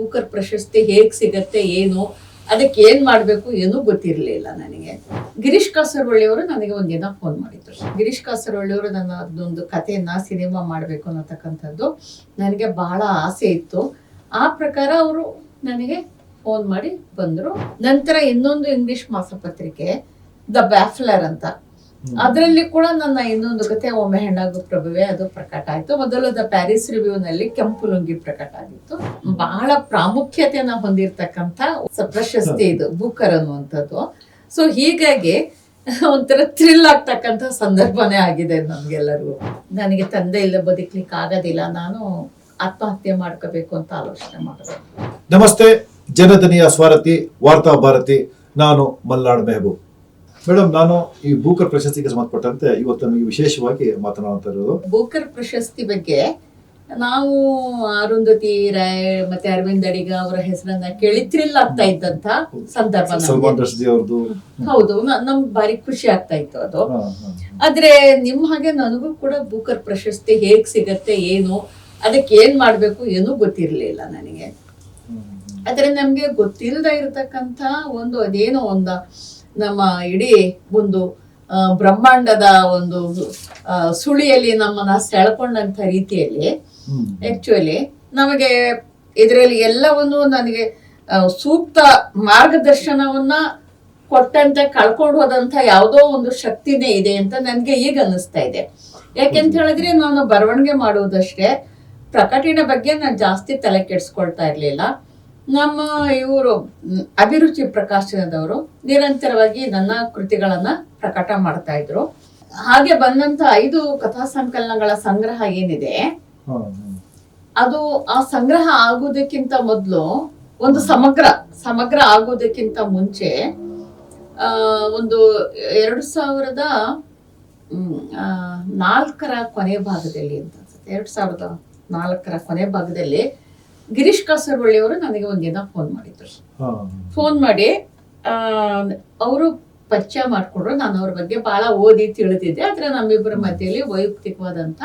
Booker ಪ್ರಶಸ್ತಿ ಹೇಗ್ ಸಿಗತ್ತೆ, ಏನು, ಅದಕ್ಕೆ ಏನ್ ಮಾಡ್ಬೇಕು ಏನೂ ಗೊತ್ತಿರಲಿಲ್ಲ ನನಗೆ. ಗಿರೀಶ್ ಕಾಸರವಳ್ಳಿಯವರು ನನಗೆ ಒಂದಿನ ಫೋನ್ ಮಾಡಿದ್ರು. ಗಿರೀಶ್ ಕಾಸರವಳ್ಳಿಯವರು ನನ್ನ ಅದೊಂದು ಕಥೆಯನ್ನ ಸಿನಿಮಾ ಮಾಡಬೇಕು ಅನ್ನತಕ್ಕಂಥದ್ದು ನನಗೆ ಬಹಳ ಆಸೆ ಇತ್ತು. ಆ ಪ್ರಕಾರ ಅವರು ನನಗೆ ಫೋನ್ ಮಾಡಿ ಬಂದ್ರು. ನಂತರ ಇನ್ನೊಂದು ಇಂಗ್ಲಿಷ್ ಮಾಸಪತ್ರಿಕೆ ದ ಬ್ಯಾಫ್ಲರ್ ಅಂತ. ಅದರಲ್ಲಿ ಕೂಡ ನನ್ನ ಇನ್ನೊಂದು ಕತೆ ಒಮ್ಮೆ ಹೆಣ್ಣಾಗು ಪ್ರಭುವೆ ಅದು ಪ್ರಕಟ ಆಯ್ತು. ಮೊದಲು ದ ಪ್ಯಾರಿಸ್ ರಿವ್ಯೂ ನಲ್ಲಿ ಕೆಂಪು ಲುಂಗಿ ಪ್ರಕಟ ಆಗಿತ್ತು. ಬಹಳ ಪ್ರಾಮುಖ್ಯತೆಯನ್ನ ಹೊಂದಿರತಕ್ಕಂತ ಸ- ಪ್ರಶಸ್ತಿ ಇದು ಬುಕರ್ ಅನ್ನುವಂಥದ್ದು. ಸೊ ಹೀಗಾಗಿ ಒಂಥರ ಥ್ರಿಲ್ ಆಗ್ತಕ್ಕಂಥ ಸಂದರ್ಭನೇ ಆಗಿದೆ ನಮ್ಗೆಲ್ಲರಿಗೂ. ನನಗೆ ತಂದೆ ಇಲ್ಲ ಬದುಕ್ಲಿಕ್ಕೆ ಆಗೋದಿಲ್ಲ ನಾನು ಆತ್ಮಹತ್ಯೆ ಮಾಡ್ಕೋಬೇಕು ಅಂತ ಆಲೋಚನೆ ಮಾಡಿದೆ. ನಮಸ್ತೆ ಜನಧನಿಯ ಸ್ವಾರತಿ ವಾರ್ತಾ ಭಾರತಿ ನಾನು ಮಲ್ನಾಡ್ ಮೆಹಬೂಬ್. ಮೇಡಮ್ ನಾನು ಈ ಬೂಕರ್ ಪ್ರಶಸ್ತಿಗೆ ಸಂಬಂಧಪಟ್ಟಂತೆ ಇವತ್ತು ನಮಗೆ ವಿಶೇಷವಾಗಿ ಮಾತನಾಡ್ತಾ ಇರೋದು. ಬೂಕರ್ ಪ್ರಶಸ್ತಿ ಬಗ್ಗೆ ನಾವು ಅರುಂಧತಿ ರಾಯ್ ಮತ್ತೆ ಅರವಿಂದ್ ಅಡಿಗ ಅವರ ಹೆಸರನ್ನ ಕೇಳಿ ಥ್ರಿಲ್ ಆಗ್ತಾ ಇದ್ದಂತ ಸಂದರ್ಭ ನಮ್ಗೆ. ಹೌದು ನ- ನಮ್ಗೆ ಭಾರಿ ಖುಷಿ ಆಗ್ತಾ ಇತ್ತು ಅದು. ಆದ್ರೆ ನಿಮ್ ಹಾಗೆ ನನಗೂ ಕೂಡ ಬೂಕರ್ ಪ್ರಶಸ್ತಿ ಹೇಗ್ ಸಿಗತ್ತೆ ಏನು ಅದಕ್ಕೆ ಏನ್ ಮಾಡ್ಬೇಕು ಏನು ಗೊತ್ತಿರ್ಲಿಲ್ಲ ನನಗೆ. ಆದ್ರೆ ನಮ್ಗೆ ಗೊತ್ತಿಲ್ಲದ ಇರತಕ್ಕಂತ ಒಂದು ಅದೇನೋ ಒಂದ ನಮ್ಮ ಇಡೀ ಒಂದು ಬ್ರಹ್ಮಾಂಡದ ಒಂದು ಸುಳಿಯಲ್ಲಿ ನಮ್ಮನ್ನ ಸೆಳ್ಕೊಂಡಂತ ರೀತಿಯಲ್ಲಿ. ಆಕ್ಚುಲಿ ನಮಗೆ ಇದರಲ್ಲಿ ಎಲ್ಲವನ್ನು ನನಗೆ ಸೂಕ್ತ ಮಾರ್ಗದರ್ಶನವನ್ನ ಕೊಟ್ಟಂತೆ ಕಳ್ಕೊಂಡು ಹೋದಂತ ಯಾವುದೋ ಒಂದು ಶಕ್ತಿನೇ ಇದೆ ಅಂತ ನನಗೆ ಈಗ ಅನಿಸ್ತಾ ಇದೆ. ಯಾಕೆಂತ ಹೇಳಿದ್ರೆ ನಾನು ಬರವಣಿಗೆ ಮಾಡುವುದಷ್ಟೇ ಪ್ರಕಟಣೆ ಬಗ್ಗೆ ನಾನು ಜಾಸ್ತಿ ತಲೆ ಕೆಡಿಸ್ಕೊಳ್ತಾ ಇರ್ಲಿಲ್ಲ. ನಮ್ಮ ಇವರು ಅಭಿರುಚಿ ಪ್ರಕಾಶನದವರು, ನಿರಂತರವಾಗಿ ನನ್ನ ಕೃತಿಗಳನ್ನ ಪ್ರಕಟ ಮಾಡ್ತಾ ಇದ್ರು ಹಾಗೆ ಬಂದಂತ ಐದು ಕಥಾ ಸಂಕಲನಗಳ ಸಂಗ್ರಹ ಏನಿದೆ. ಅದು ಆ ಸಂಗ್ರಹ ಆಗುವುದಕ್ಕಿಂತ ಮೊದಲು ಒಂದು ಸಮಗ್ರ ಸಮಗ್ರ ಆಗುವುದಕ್ಕಿಂತ ಮುಂಚೆ ಒಂದು ಎರಡು ಸಾವಿರದ ನಾಲ್ಕರ ಕೊನೆ ಭಾಗದಲ್ಲಿ ಅಂತ ಎರಡು ಸಾವಿರದ ನಾಲ್ಕರ ಕೊನೆ ಭಾಗದಲ್ಲಿ ಗಿರೀಶ್ ಕಾಸರವಳ್ಳಿಯವರು ನನಗೆ ಒಂದಿನ ಫೋನ್ ಮಾಡಿದ್ರು. ಫೋನ್ ಮಾಡಿ ಅವರು ಪರಿಚಯ ಮಾಡಿಕೊಂಡ್ರು ನಾನು ಅವ್ರ ಬಗ್ಗೆ ಬಹಳ ಓದಿ ತಿಳಿದಿದ್ದೆ ಆದ್ರೆ ನಮ್ಮಿಬ್ಬರ ಮಧ್ಯದಲ್ಲಿ ವೈಯಕ್ತಿಕವಾದಂತ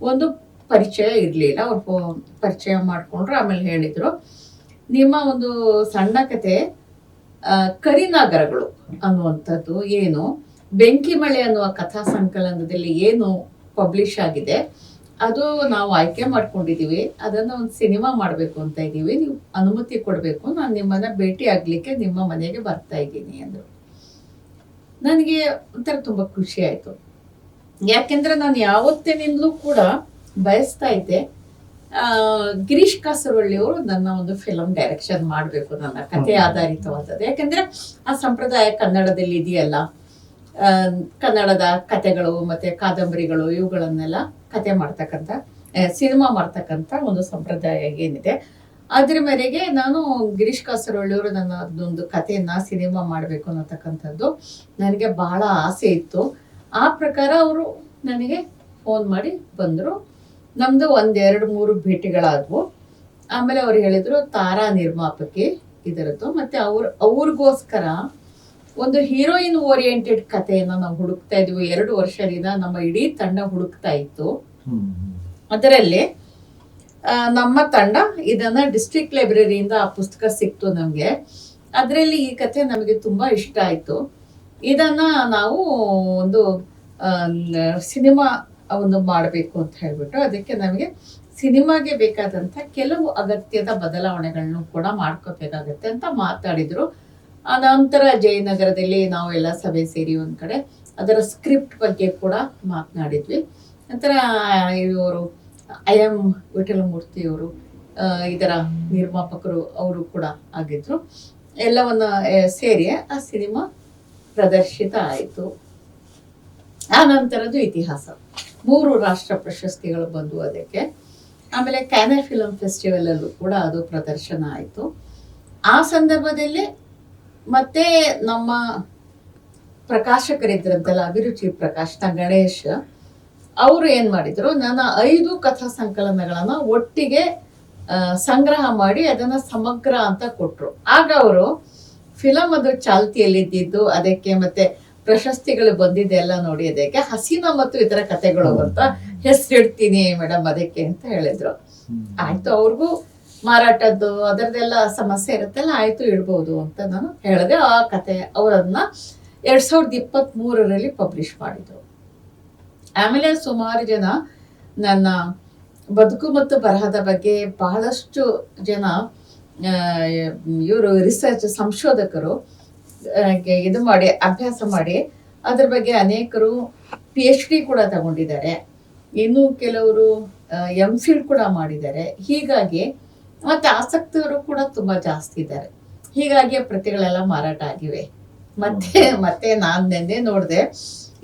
ಒಂದು ಪರಿಚಯ ಇರಲಿಲ್ಲ. ಅವ್ರು ಪರಿಚಯ ಮಾಡಿಕೊಂಡ್ರು ಆಮೇಲೆ ಹೇಳಿದ್ರು. ನಿಮ್ಮ ಒಂದು ಸಣ್ಣ ಕತೆ ಕರಿನಾಗರಗಳು ಅನ್ನುವಂಥದ್ದು ಏನು? ಬೆಂಕಿ ಮಳೆ ಅನ್ನುವ ಕಥಾ ಸಂಕಲನದಲ್ಲಿ ಏನು ಪಬ್ಲಿಷ್ ಆಗಿದೆ? ಅದು ನಾವು ಆಯ್ಕೆ ಮಾಡ್ಕೊಂಡಿದೀವಿ. ಅದನ್ನ ಒಂದು ಸಿನಿಮಾ ಮಾಡಬೇಕು ಅಂತ ಇದ್ದೀವಿ ನೀವು ಅನುಮತಿ ಕೊಡಬೇಕು. ನಾನು ನಿಮ್ಮನ್ನ ಭೇಟಿ ಆಗ್ಲಿಕ್ಕೆ ನಿಮ್ಮ ಮನೆಗೆ ಬರ್ತಾ ಇದ್ದೀನಿ ಅಂದ್ರು. ನನಗೆ ಒಂಥರ ತುಂಬಾ ಖುಷಿ ಆಯ್ತು. ಯಾಕೆಂದ್ರೆ ನಾನು ಯಾವತ್ತಿನಿಂದಲೂ ಕೂಡ ಬಯಸ್ತಾ ಇದ್ದೆ ಆ, ಗಿರೀಶ್ ಕಾಸರವಳ್ಳಿಯವರು ನನ್ನ ಒಂದು ಫಿಲಂ ಡೈರೆಕ್ಷನ್ ಮಾಡಬೇಕು ನನ್ನ ಕಥೆ ಆಧಾರಿತವಾದದ್ದು. ಯಾಕೆಂದ್ರೆ ಆ ಸಂಪ್ರದಾಯ ಕನ್ನಡದಲ್ಲಿ ಇದೆಯಲ್ಲ ಕನ್ನಡದ ಕಥೆಗಳು ಮತ್ತೆ ಕಾದಂಬರಿಗಳು ಇವುಗಳನ್ನೆಲ್ಲ ಕತೆ ಮಾಡ್ತಕ್ಕಂಥ ಸಿನಿಮಾ ಮಾಡ್ತಕ್ಕಂಥ ಒಂದು ಸಂಪ್ರದಾಯ ಏನಿದೆ. ಅದ್ರ ಮೇರೆಗೆ ನಾನು ಗಿರೀಶ್ ಕಾಸರವಳ್ಳಿಯವರು ನನ್ನ ಅದೊಂದು ಕಥೆಯನ್ನ ಸಿನಿಮಾ ಮಾಡಬೇಕು ಅನ್ನತಕ್ಕಂಥದ್ದು ನನಗೆ ಬಹಳ ಆಸೆ ಇತ್ತು. ಆ ಪ್ರಕಾರ ಅವರು ನನಗೆ ಫೋನ್ ಮಾಡಿ ಬಂದರು. ನಮ್ದು ಒಂದೆರಡು ಮೂರು ಭೇಟಿಗಳಾದವು. ಆಮೇಲೆ ಅವ್ರು ಹೇಳಿದರು, ತಾರಾ ನಿರ್ಮಾಪಕಿ ಇದರದ್ದು. ಮತ್ತೆ ಅವ್ರ, ಅವ್ರಿಗೋಸ್ಕರ ಒಂದು ಹೀರೋಯಿನ್ ಓರಿಯೆಂಟೆಡ್ ಕಥೆಯನ್ನ ನಾವು ಹುಡುಕ್ತಾ ಇದ್ವಿ. ಎರಡು ವರ್ಷದಿಂದ ನಮ್ಮ ಇಡೀ ತಂಡ ಹುಡುಕ್ತಾ ಇತ್ತು. ಅದರಲ್ಲಿ ನಮ್ಮ ತಂಡ ಇದನ್ನ ಡಿಸ್ಟ್ರಿಕ್ಟ್ ಲೈಬ್ರರಿಯಿಂದ ಆ ಪುಸ್ತಕ ಸಿಕ್ತು ನಮಗೆ. ಅದರಲ್ಲಿ ಈ ಕಥೆ ನಮಗೆ ತುಂಬಾ ಇಷ್ಟ ಆಯ್ತು. ಇದನ್ನ ನಾವು ಒಂದು ಸಿನಿಮಾ ಒಂದು ಮಾಡಬೇಕು ಅಂತ ಹೇಳ್ಬಿಟ್ಟು ಅದಕ್ಕೆ ನಮಗೆ ಸಿನಿಮಾಗೆ ಬೇಕಾದಂತ ಕೆಲವು ಅಗತ್ಯದ ಬದಲಾವಣೆಗಳನ್ನು ಕೂಡ ಮಾಡ್ಕೋಬೇಕಾಗತ್ತೆ ಅಂತ ಮಾತಾಡಿದ್ರು. ಆ ನಂತರ ಜಯನಗರದಲ್ಲಿ ನಾವೆಲ್ಲ ಸಭೆ ಸೇರಿ ಒಂದ್ ಕಡೆ ಅದರ ಸ್ಕ್ರಿಪ್ಟ್ ಬಗ್ಗೆ ಕೂಡ ಮಾತನಾಡಿದ್ವಿ. ನಂತರ ಇವರು ಐ ಎಂ ವಿಠಲಮೂರ್ತಿಯವರು ಇದರ ನಿರ್ಮಾಪಕರು ಅವರು ಕೂಡ ಆಗಿದ್ರು. ಎಲ್ಲವನ್ನ ಸೇರಿ ಆ ಸಿನಿಮಾ ಪ್ರದರ್ಶಿತ ಆಯಿತು. ಆ ನಂತರದ್ದು ಇತಿಹಾಸ. ಮೂರು ರಾಷ್ಟ್ರ ಪ್ರಶಸ್ತಿಗಳು ಬಂದವು ಅದಕ್ಕೆ. ಆಮೇಲೆ ಕ್ಯಾನೆ ಫಿಲಂ ಫೆಸ್ಟಿವಲ್ ಅಲ್ಲೂ ಕೂಡ ಅದು ಪ್ರದರ್ಶನ ಆಯಿತು. ಆ ಸಂದರ್ಭದಲ್ಲಿ ಮತ್ತೆ ನಮ್ಮ ಪ್ರಕಾಶಕರಿದ್ರಂತಲ್ಲ ಅಭಿರುಚಿ ಪ್ರಕಾಶ್ನ ಗಣೇಶ್ ಅವರು ಏನ್ ಮಾಡಿದ್ರು ನನ್ನ ಐದು ಕಥಾ ಸಂಕಲನಗಳನ್ನ ಒಟ್ಟಿಗೆ ಸಂಗ್ರಹ ಮಾಡಿ ಅದನ್ನ ಸಮಗ್ರ ಅಂತ ಕೊಟ್ರು. ಆಗ ಅವರು ಫಿಲಂ ಅದು ಚಾಲ್ತಿಯಲ್ಲಿದ್ದಿದ್ದು ಅದಕ್ಕೆ ಮತ್ತೆ ಪ್ರಶಸ್ತಿಗಳು ಬಂದಿದೆ ಎಲ್ಲ ನೋಡಿ ಅದಕ್ಕೆ ಹಸೀನಾ ಮತ್ತು ಇತರ ಕಥೆಗಳು ಅಂತ ಹೆಸರಿಡ್ತೀನಿ ಮೇಡಮ್ ಅದಕ್ಕೆ ಅಂತ ಹೇಳಿದ್ರು. ಆಯ್ತು ಅವ್ರಿಗೂ ಮಾರಾಟದ್ದು, ಅದರದ್ದೆಲ್ಲ ಸಮಸ್ಯೆ ಇರುತ್ತಲ್ಲ, ಆಯ್ತು ಇಡ್ಬೋದು ಅಂತ ನಾನು ಹೇಳಿದೆ. ಆ ಕತೆ ಅವರನ್ನ ಎರಡ್ ಸಾವಿರದ ಇಪ್ಪತ್ತ್ ಮೂರರಲ್ಲಿ ಪಬ್ಲಿಷ್ ಮಾಡಿದ್ರು ಆಮೇಲೆ ಸುಮಾರು ಜನ ನನ್ನ ಬದುಕು ಮತ್ತು ಬರಹದ ಬಗ್ಗೆ ಬಹಳಷ್ಟು ಜನ ಇವರು ರಿಸರ್ಚ್ ಸಂಶೋಧಕರು ಇದು ಮಾಡಿ, ಅಭ್ಯಾಸ ಮಾಡಿ, ಅದ್ರ ಬಗ್ಗೆ ಅನೇಕರು ಪಿ ಎಚ್ ಡಿ ಕೂಡ ತಗೊಂಡಿದ್ದಾರೆ. ಇನ್ನು ಕೆಲವರು ಎಂ ಫಿಲ್ ಕೂಡ ಮಾಡಿದ್ದಾರೆ. ಹೀಗಾಗಿ ಮತ್ತೆ ಆಸಕ್ತರು ಕೂಡ ತುಂಬಾ ಜಾಸ್ತಿ ಇದ್ದಾರೆ. ಹೀಗಾಗಿ ಪ್ರತಿಗಳೆಲ್ಲ ಮಾರಾಟ ಆಗಿವೆ. ಮತ್ತೆ ಮತ್ತೆ ನಾನ್ ನೆನ್ನೆ ನೋಡಿದೆ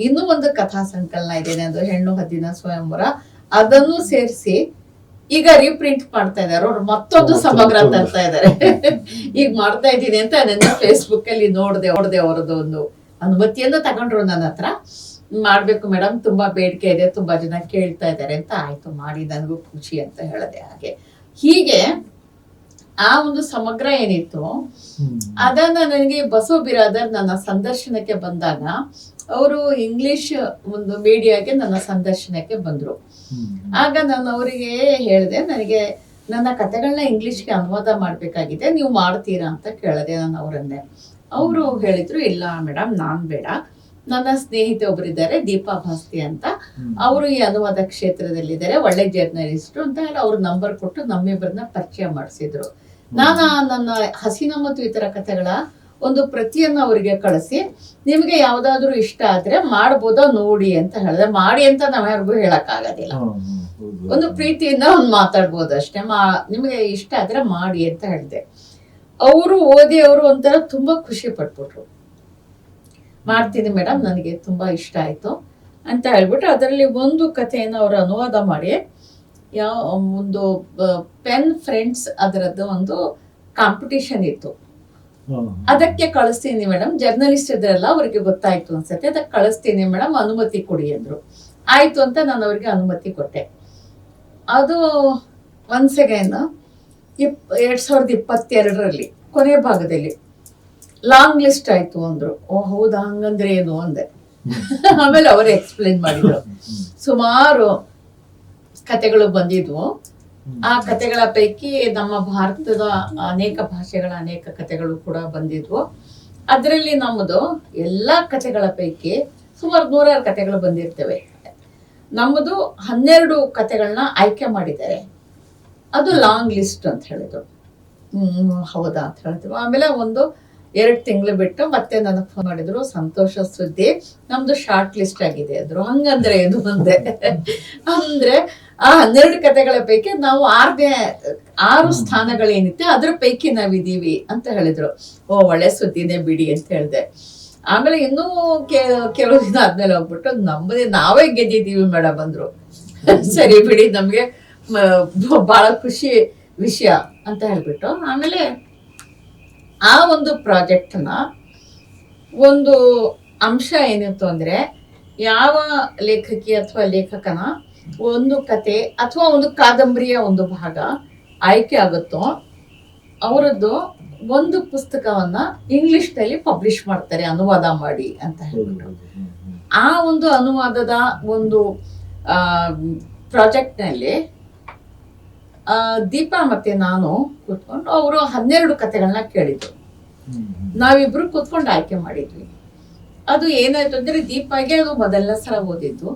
ಇನ್ನೂ ಒಂದು ಕಥಾ ಸಂಕಲನ ಇದೆ ಅದು ಹೆಣ್ಣು ಹದಿನ ಸ್ವಯಂವರ. ಅದನ್ನು ಸೇರಿಸಿ ಈಗ ರೀಪ್ರಿಂಟ್ ಮಾಡ್ತಾ ಇದ್ದಾರೆ. ಅವ್ರು ಮತ್ತೊಂದು ಸಮಗ್ರ. ತರ್ತಾ ಇದ್ದಾರೆ. ಈಗ ಮಾಡ್ತಾ ಇದ್ದೀನಿ ಅಂತ ನನ್ನ ಫೇಸ್ಬುಕ್ ಅಲ್ಲಿ ನೋಡ್ದೆ ನೋಡ್ದೆ ಅವರದ್ದು ಒಂದು ಅನುಮತಿಯನ್ನ ತಗೊಂಡ್ರು ನನ್ನ ಹತ್ರ. ಮಾಡ್ಬೇಕು ಮೇಡಮ್ ತುಂಬಾ ಬೇಡಿಕೆ ಇದೆ ತುಂಬಾ ಜನ ಕೇಳ್ತಾ ಇದ್ದಾರೆ ಅಂತ. ಆಯ್ತು ಮಾಡಿ ನನಗೂ ಖುಷಿ ಅಂತ ಹೇಳಿದೆ ಹಾಗೆ. ಹೀಗೆ ಆ ಒಂದು ಸಮಗ್ರ ಏನಿತ್ತು ಅದನ್ನ ನನಗೆ ಬಸವ ಬಿರಾದರ್ ನನ್ನ ಸಂದರ್ಶನಕ್ಕೆ ಬಂದಾಗ ಅವರು ಇಂಗ್ಲಿಷ್ ಒಂದು ಮೀಡಿಯಾಗೆ ನನ್ನ ಸಂದರ್ಶನಕ್ಕೆ ಬಂದ್ರು. ಆಗ ನಾನು ಅವರಿಗೆ ಹೇಳಿದೆ ನನಗೆ ನನ್ನ ಕತೆಗಳನ್ನ ಇಂಗ್ಲಿಷ್ಗೆ ಅನುವಾದ ಮಾಡ್ಬೇಕಾಗಿದೆ ನೀವು ಮಾಡ್ತೀರಾ? ಅಂತ ಕೇಳಿದೆ ನಾನು ಅವರನ್ನೇ. ಅವರು ಹೇಳಿದ್ರು ಇಲ್ಲ ಮೇಡಮ್ ನಾನ್ ಬೇಡ. ನನ್ನ ಸ್ನೇಹಿತೆ ಒಬ್ಬರಿದ್ದಾರೆ ದೀಪಾ ಭಾಸ್ತಿ ಅಂತ. ಅವರು ಈ ಅನುವಾದ ಕ್ಷೇತ್ರದಲ್ಲಿದ್ದಾರೆ ಒಳ್ಳೆ ಜರ್ನಲಿಸ್ಟ್ ಅಂತ ಹೇಳಿ ಅವ್ರ ನಂಬರ್ ಕೊಟ್ಟು ನಮ್ಮಿಬ್ಬರನ್ನ ಪರಿಚಯ ಮಾಡಿಸಿದ್ರು. ನಾನು ನನ್ನ ಹಸಿನ ಮತ್ತು ಇತರ ಕಥೆಗಳ ಒಂದು ಪ್ರತಿಯನ್ನ ಅವರಿಗೆ ಕಳಿಸಿ ನಿಮಗೆ ಯಾವ್ದಾದ್ರು ಇಷ್ಟ ಆದ್ರೆ ಮಾಡ್ಬೋದಾ ನೋಡಿ ಅಂತ ಹೇಳಿದೆ. ಮಾಡಿ ಅಂತ ನಾವ್ ಯಾರಿಗೂ ಹೇಳಕ್ ಆಗೋದಿಲ್ಲ. ಒಂದು ಪ್ರೀತಿಯಿಂದ ಒಂದು ಮಾತಾಡ್ಬೋದು ಅಷ್ಟೇ. ಮಾ ನಿಮಗೆ ಇಷ್ಟ ಆದ್ರೆ ಮಾಡಿ ಅಂತ ಹೇಳಿದೆ. ಅವರು ಓದಿ ಅವರು ಒಂಥರ ತುಂಬಾ ಖುಷಿ ಪಟ್ಬಿಟ್ರು. ಮಾಡ್ತೀನಿ ಮೇಡಮ್ ನನಗೆ ತುಂಬಾ ಇಷ್ಟ ಆಯ್ತು ಅಂತ ಹೇಳ್ಬಿಟ್ಟು ಅದರಲ್ಲಿ ಒಂದು ಕಥೆಯನ್ನು ಅವರು ಅನುವಾದ ಮಾಡಿ. ಯಾವ ಒಂದು ಪೆನ್ ಫ್ರೆಂಡ್ಸ್ ಅದರದ್ದು ಒಂದು ಕಾಂಪಿಟಿಷನ್ ಇತ್ತು. ಅದಕ್ಕೆ ಕಳಿಸ್ತೀನಿ ಮೇಡಮ್ ಜರ್ನಲಿಸ್ಟ್ ಇದ್ರಲ್ಲ ಅವ್ರಿಗೆ ಗೊತ್ತಾಯ್ತು ಅನ್ಸತ್ತೆ ಅದಕ್ಕೆ ಕಳಿಸ್ತೀನಿ ಮೇಡಮ್ ಅನುಮತಿ ಕೊಡಿ ಅಂದ್ರು. ಆಯ್ತು ಅಂತ ನಾನು ಅವ್ರಿಗೆ ಅನುಮತಿ ಕೊಟ್ಟೆ. ಅದು ಒನ್ಸ್ ಅಗೈನ್ ಇಪ್ ಎರಡ್ ಸಾವಿರದ ಇಪ್ಪತ್ತೆರಡರಲ್ಲಿ ಕೊನೆ ಭಾಗದಲ್ಲಿ. ಲಾಂಗ್ ಲಿಸ್ಟ್ ಆಯ್ತು ಅಂದ್ರು. ಓ, ಹೌದಾ? ಹಂಗಂದ್ರೆ ಏನು ಅಂದೆ. ಆಮೇಲೆ ಅವರು ಎಕ್ಸ್ಪ್ಲೇನ್ ಮಾಡಿದ್ರು. ಸುಮಾರು ಕತೆಗಳು ಬಂದಿದ್ವು. ಆ ಕತೆಗಳ ಪೈಕಿ ನಮ್ಮ ಭಾರತದ ಅನೇಕ ಭಾಷೆಗಳ ಅನೇಕ ಕತೆಗಳು ಕೂಡ ಬಂದಿದ್ವು. ಅದರಲ್ಲಿ ನಮ್ಮದು ಎಲ್ಲಾ ಕತೆಗಳ ಪೈಕಿ ಸುಮಾರು ನೂರಾರು ಕತೆಗಳು ಬಂದಿರ್ತವೆ. ನಮ್ಮದು ಹನ್ನೆರಡು ಕತೆಗಳನ್ನ ಆಯ್ಕೆ ಮಾಡಿದ್ದಾರೆ. ಅದು ಲಾಂಗ್ ಲಿಸ್ಟ್ ಅಂತ ಹೇಳಿದ್ರು. ಹ್ಮ್, ಹೌದಾ? ಅಂತ ಹೇಳ್ತೀವಿ. ಆಮೇಲೆ ಒಂದು ಎರಡು ತಿಂಗಳು ಬಿಟ್ಟು ಮತ್ತೆ ನನಗೆ ಫೋನ್ ಮಾಡಿದ್ರು, ಸಂತೋಷ ಸುದ್ದಿ. ನಮ್ದು ಶಾರ್ಟ್ ಲಿಸ್ಟ್ ಆಗಿದೆ ಅಂದ್ರು. ಹಂಗಂದ್ರೆ ಏನು ಮುಂದೆ ಅಂದ್ರೆ, ಆ ಹನ್ನೆರಡು ಕತೆಗಳ ಪೈಕಿ ನಾವು ಆರನೇ, ಆರು ಸ್ಥಾನಗಳೇನಿತ್ತೆ ಅದ್ರ ಪೈಕಿ ನಾವಿದ್ದೀವಿ ಅಂತ ಹೇಳಿದ್ರು. ಓ, ಒಳ್ಳೆ ಸುದ್ದಿನೇ ಬಿಡಿ ಅಂತ ಹೇಳಿದೆ. ಆಮೇಲೆ ಇನ್ನೂ ಕೆಲವು ದಿನ ಆದ್ಮೇಲೆ ಹೋಗ್ಬಿಟ್ಟು ನಮ್ಮದೇ, ನಾವೇ ಗೆದ್ದಿದ್ದೀವಿ ಮೇಡಮ್ ಅಂದ್ರು. ಸರಿ ಬಿಡಿ, ನಮ್ಗೆ ಬಹಳ ಖುಷಿ ವಿಷಯ ಅಂತ ಹೇಳ್ಬಿಟ್ಟು. ಆಮೇಲೆ ಆ ಒಂದು ಪ್ರಾಜೆಕ್ಟ್ನ ಒಂದು ಅಂಶ ಏನಿತ್ತು ಅಂದರೆ ಯಾವ ಲೇಖಕಿ ಅಥವಾ ಲೇಖಕನ ಒಂದು ಕತೆ ಅಥವಾ ಒಂದು ಕಾದಂಬರಿಯ ಒಂದು ಭಾಗ ಆಯ್ಕೆ ಆಗುತ್ತೋ ಅವರದ್ದು ಒಂದು ಪುಸ್ತಕವನ್ನ ಇಂಗ್ಲಿಷ್ನಲ್ಲಿ ಪಬ್ಲಿಷ್ ಮಾಡ್ತಾರೆ ಅನುವಾದ ಮಾಡಿ ಅಂತ ಹೇಳ್ಬಿಟ್ಟು. ಆ ಒಂದು ಅನುವಾದದ ಒಂದು ಪ್ರಾಜೆಕ್ಟ್ನಲ್ಲಿ ದೀಪಾ ಮತ್ತೆ ನಾನು ಕೂತ್ಕೊಂಡು ಅವರು ಹನ್ನೆರಡು ಕತೆಗಳನ್ನ ಕೇಳಿದ್ರು. ನಾವಿಬ್ರು ಕೂತ್ಕೊಂಡು ಆಯ್ಕೆ ಮಾಡಿದ್ವಿ. ಅದು ಏನಾಯ್ತು ಅಂದ್ರೆ ದೀಪಾಗೆ ಅದು ಮೊದಲನೇ ಸಲ ಓದಿದ್ದು.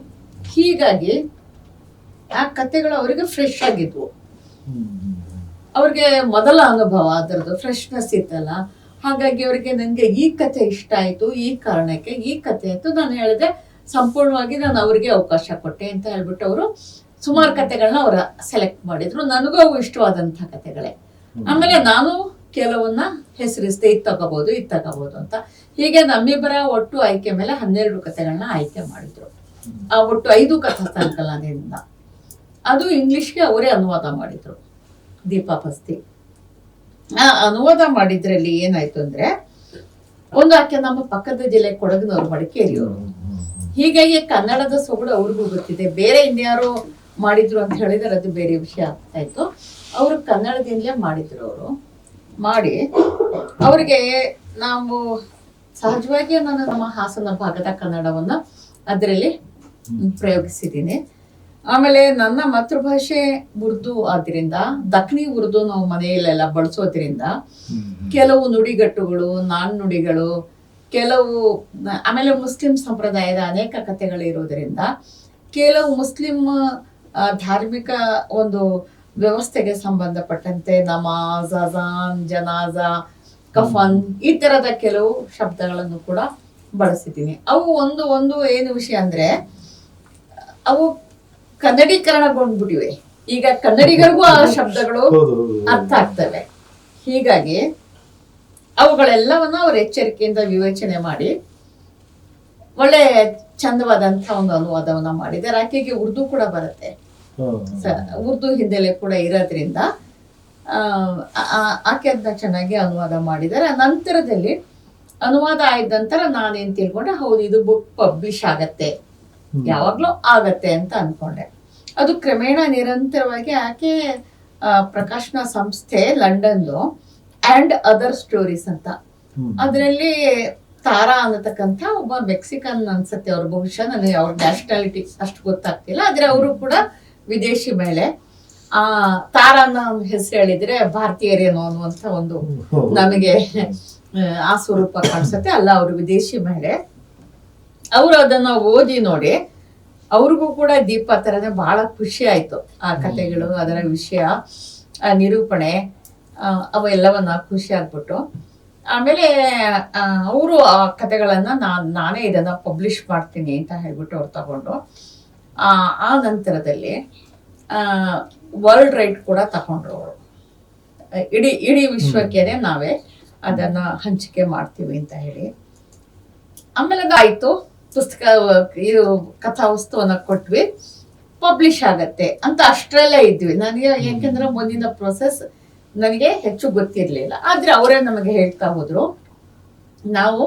ಹೀಗಾಗಿ ಆ ಕತೆಗಳು ಅವರಿಗೆ ಫ್ರೆಶ್ ಆಗಿದ್ವು. ಅವ್ರಿಗೆ ಮೊದಲ ಅನುಭವ ಅದರದ್ದು ಫ್ರೆಶ್ನೆಸ್ ಇತ್ತಲ್ಲ. ಹಾಗಾಗಿ ಅವರಿಗೆ ನನಗೆ ಈ ಕತೆ ಇಷ್ಟ ಆಯ್ತು ಈ ಕಾರಣಕ್ಕೆ ಈ ಕತೆ ಆಯ್ತು ನಾನು ಹೇಳಿದೆ. ಸಂಪೂರ್ಣವಾಗಿ ನಾನು ಅವರಿಗೆ ಅವಕಾಶ ಕೊಟ್ಟೆ ಅಂತ ಹೇಳ್ಬಿಟ್ಟು ಅವರು ಸುಮಾರು ಕತೆಗಳನ್ನ ಅವರು ಸೆಲೆಕ್ಟ್ ಮಾಡಿದ್ರು. ನನಗೂ ಅವು ಇಷ್ಟವಾದಂತಹ ಕತೆಗಳೇ. ಆಮೇಲೆ ನಾನು ಕೆಲವನ್ನ ಹೆಸರಿಸ್ದೆ ಇದು ತಗೋಬಹುದು ಇದು ತಗೋಬಹುದು ಅಂತ. ಹೀಗೆ ನಮ್ಮಿಬ್ಬರ ಒಟ್ಟು ಆಯ್ಕೆ ಮೇಲೆ ಹನ್ನೆರಡು ಕತೆಗಳನ್ನ ಆಯ್ಕೆ ಮಾಡಿದ್ರು. ಆ ಒಟ್ಟು ಐದು ಕಥಾ ಸಂಕಲನದಿಂದ ಅದು ಇಂಗ್ಲಿಷ್ಗೆ ಅವರೇ ಅನುವಾದ ಮಾಡಿದ್ರು. ದೀಪಾ ಪಸ್ತಿ. ಆ ಅನುವಾದ ಮಾಡಿದ್ರಲ್ಲಿ ಏನಾಯ್ತು ಅಂದ್ರೆ ಒಂದು ಆಕೆ ನಮ್ಮ ಪಕ್ಕದ ಜಿಲ್ಲೆ ಕೊಡಗಿನವ್ರು ಮಡಿಕೇರಿಯವರು. ಹೀಗಾಗಿ ಕನ್ನಡದ ಸೊಗಡು ಅವ್ರಿಗೂ ಗೊತ್ತಿದೆ. ಬೇರೆ ಇನ್ಯಾರು ಮಾಡಿದ್ರು ಅಂತ ಹೇಳಿದ್ರೆ ಅದು ಬೇರೆ ವಿಷಯ ಆಗ್ತಾಯಿತ್ತು ಅವರು ಕನ್ನಡದಿಂದಲೇ ಮಾಡಿದ್ರು ಅವರು. ಮಾಡಿ. ಅವರಿಗೆ ನಾವು ಸಹಜವಾಗಿ ನಾನು ನಮ್ಮ ಹಾಸನ ಭಾಗದ ಕನ್ನಡವನ್ನ ಅದರಲ್ಲಿ ಪ್ರಯೋಗಿಸಿದ್ದೀನಿ. ಆಮೇಲೆ ನನ್ನ ಮಾತೃಭಾಷೆ ಉರ್ದು ಆದ್ರಿಂದ ದಕ್ಷಿಣಿ ಉರ್ದು ನಾವು ಮನೆಯಲ್ಲೆಲ್ಲ ಬಳಸೋದ್ರಿಂದ ಕೆಲವು ನುಡಿಗಟ್ಟುಗಳು ನಾಣ್ಣುಡಿಗಳು ಕೆಲವು ಆಮೇಲೆ ಮುಸ್ಲಿಂ ಸಂಪ್ರದಾಯದ ಅನೇಕ ಕಥೆಗಳಿರೋದ್ರಿಂದ ಕೆಲವು ಮುಸ್ಲಿಂ ಧಾರ್ಮಿಕ ಒಂದು ವ್ಯವಸ್ಥೆಗೆ ಸಂಬಂಧಪಟ್ಟಂತೆ ನಮಾಜ್ ಅಜಾನ್ ಜನಾಜ ಕಫನ್ ಈ ತರದ ಕೆಲವು ಶಬ್ದಗಳನ್ನು ಕೂಡ ಬಳಸಿದ್ದೀನಿ. ಅವು ಒಂದು ಒಂದು ಏನು ವಿಷಯ ಅಂದ್ರೆ ಅವು ಕನ್ನಡೀಕರಣಗೊಂಡ್ಬಿಟ್ಟಿವೆ. ಈಗ ಕನ್ನಡಿಗರಿಗೂ ಆ ಶಬ್ದಗಳು ಅರ್ಥ ಆಗ್ತವೆ. ಹೀಗಾಗಿ ಅವುಗಳೆಲ್ಲವನ್ನ ಅವ್ರ ಎಚ್ಚರಿಕೆಯಿಂದ ವಿವೇಚನೆ ಮಾಡಿ ಒಳ್ಳೆ ಚಂದವಾದಂಥ ಒಂದು ಅನುವಾದವನ್ನ ಮಾಡಿದ್ದಾರೆ. ಆಕೆಗೆ ಉರ್ದು ಕೂಡ ಬರುತ್ತೆ. ಉರ್ದು ಹಿನ್ನೆಲೆ ಕೂಡ ಇರೋದ್ರಿಂದ ಆಕೆ ಅಂತ ಚೆನ್ನಾಗಿ ಅನುವಾದ ಮಾಡಿದ್ದಾರೆ ನಂತರದಲ್ಲಿ ಅನುವಾದ ಆಯ್ದ ನಂತರ ನಾನೇನ್ ತಿಳ್ಕೊಂಡೆ ಹೌದು ಇದು ಬುಕ್ ಪಬ್ಲಿಷ್ ಆಗತ್ತೆ. ಯಾವಾಗ್ಲೂ ಆಗತ್ತೆ ಅಂತ ಅನ್ಕೊಂಡೆ. ಅದು ಕ್ರಮೇಣ ನಿರಂತರವಾಗಿ ಆಕೆ ಪ್ರಕಾಶನ ಸಂಸ್ಥೆ ಲಂಡನ್ದು ಅಂಡ್ ಅದರ್ ಸ್ಟೋರೀಸ್ ಅಂತ. ಅದರಲ್ಲಿ ತಾರಾ ಅನ್ನತಕ್ಕಂಥ ಒಬ್ಬ ಮೆಕ್ಸಿಕನ್ ಅನ್ಸತ್ತೆ ಅವ್ರ ಬಹುಶಃ ನನಗೆ ಅವ್ರ ನ್ಯಾಷನಾಲಿಟಿ ಅಷ್ಟು ಗೊತ್ತಾಗ್ತಿಲ್ಲ ಆದ್ರೆ ಅವರು ಕೂಡ ವಿದೇಶಿ ಮೇಲೆ ಆ ತಾರಾ ಅನ್ನೋ ಹೆಸರು ಹೇಳಿದ್ರೆ ಭಾರತೀಯರೇನೋ ಅನ್ನುವಂತ ಒಂದು. ನಮಗೆ ಆ, ಸ್ವರೂಪ ಕಾಣಿಸುತ್ತೆ. ಅಲ್ಲ ಅವರು ವಿದೇಶಿ ಮಹಿಳೆ ಅವರು ಅದನ್ನ ಓದಿ ನೋಡಿ ಅವ್ರಿಗೂ ಕೂಡ ದೀಪ ತರನೇ ಬಹಳ ಖುಷಿ ಆಯ್ತು. ಆ ಕಥೆಗಳು ಅದರ ವಿಷಯ ಆ ನಿರೂಪಣೆ ಅವೆಲ್ಲವನ್ನ ಖುಷಿ ಆಗ್ಬಿಟ್ಟು. ಆಮೇಲೆ ಅವರು ಆ ಕಥೆಗಳನ್ನ ನಾನ್ ನಾನೇ ಇದನ್ನ ಪಬ್ಲಿಷ್ ಮಾಡ್ತೀನಿ ಅಂತ ಹೇಳ್ಬಿಟ್ಟು ಅವ್ರು ತಗೊಂಡು. ಆ ನಂತರದಲ್ಲಿ ವರ್ಲ್ಡ್ ರೈಟ್ ಕೂಡ ತಗೊಂಡ್ರು ಅವರು. ಇಡೀ ಇಡೀ ವಿಶ್ವಕ್ಕೇನೆ ನಾವೇ ಅದನ್ನ ಹಂಚಿಕೆ ಮಾಡ್ತೀವಿ ಅಂತ ಹೇಳಿ. ಆಮೇಲೆ ಅದಾಯ್ತು ಪುಸ್ತಕ ಇದು ಕಥಾವಸ್ತುವನ್ನ ಕೊಟ್ವಿ. ಪಬ್ಲಿಷ್ ಆಗತ್ತೆ ಅಂತ ಅಷ್ಟರಲ್ಲೇ ಇದ್ವಿ. ನನಗೆ ಯಾಕೆಂದ್ರೆ ಮುಂದಿನ ಪ್ರೊಸೆಸ್ ನನಗೆ ಹೆಚ್ಚು ಗೊತ್ತಿರಲಿಲ್ಲ. ಆದ್ರೆ ಅವರೇ ನಮಗೆ ಹೇಳ್ತಾ ಹೋದ್ರು ನಾವು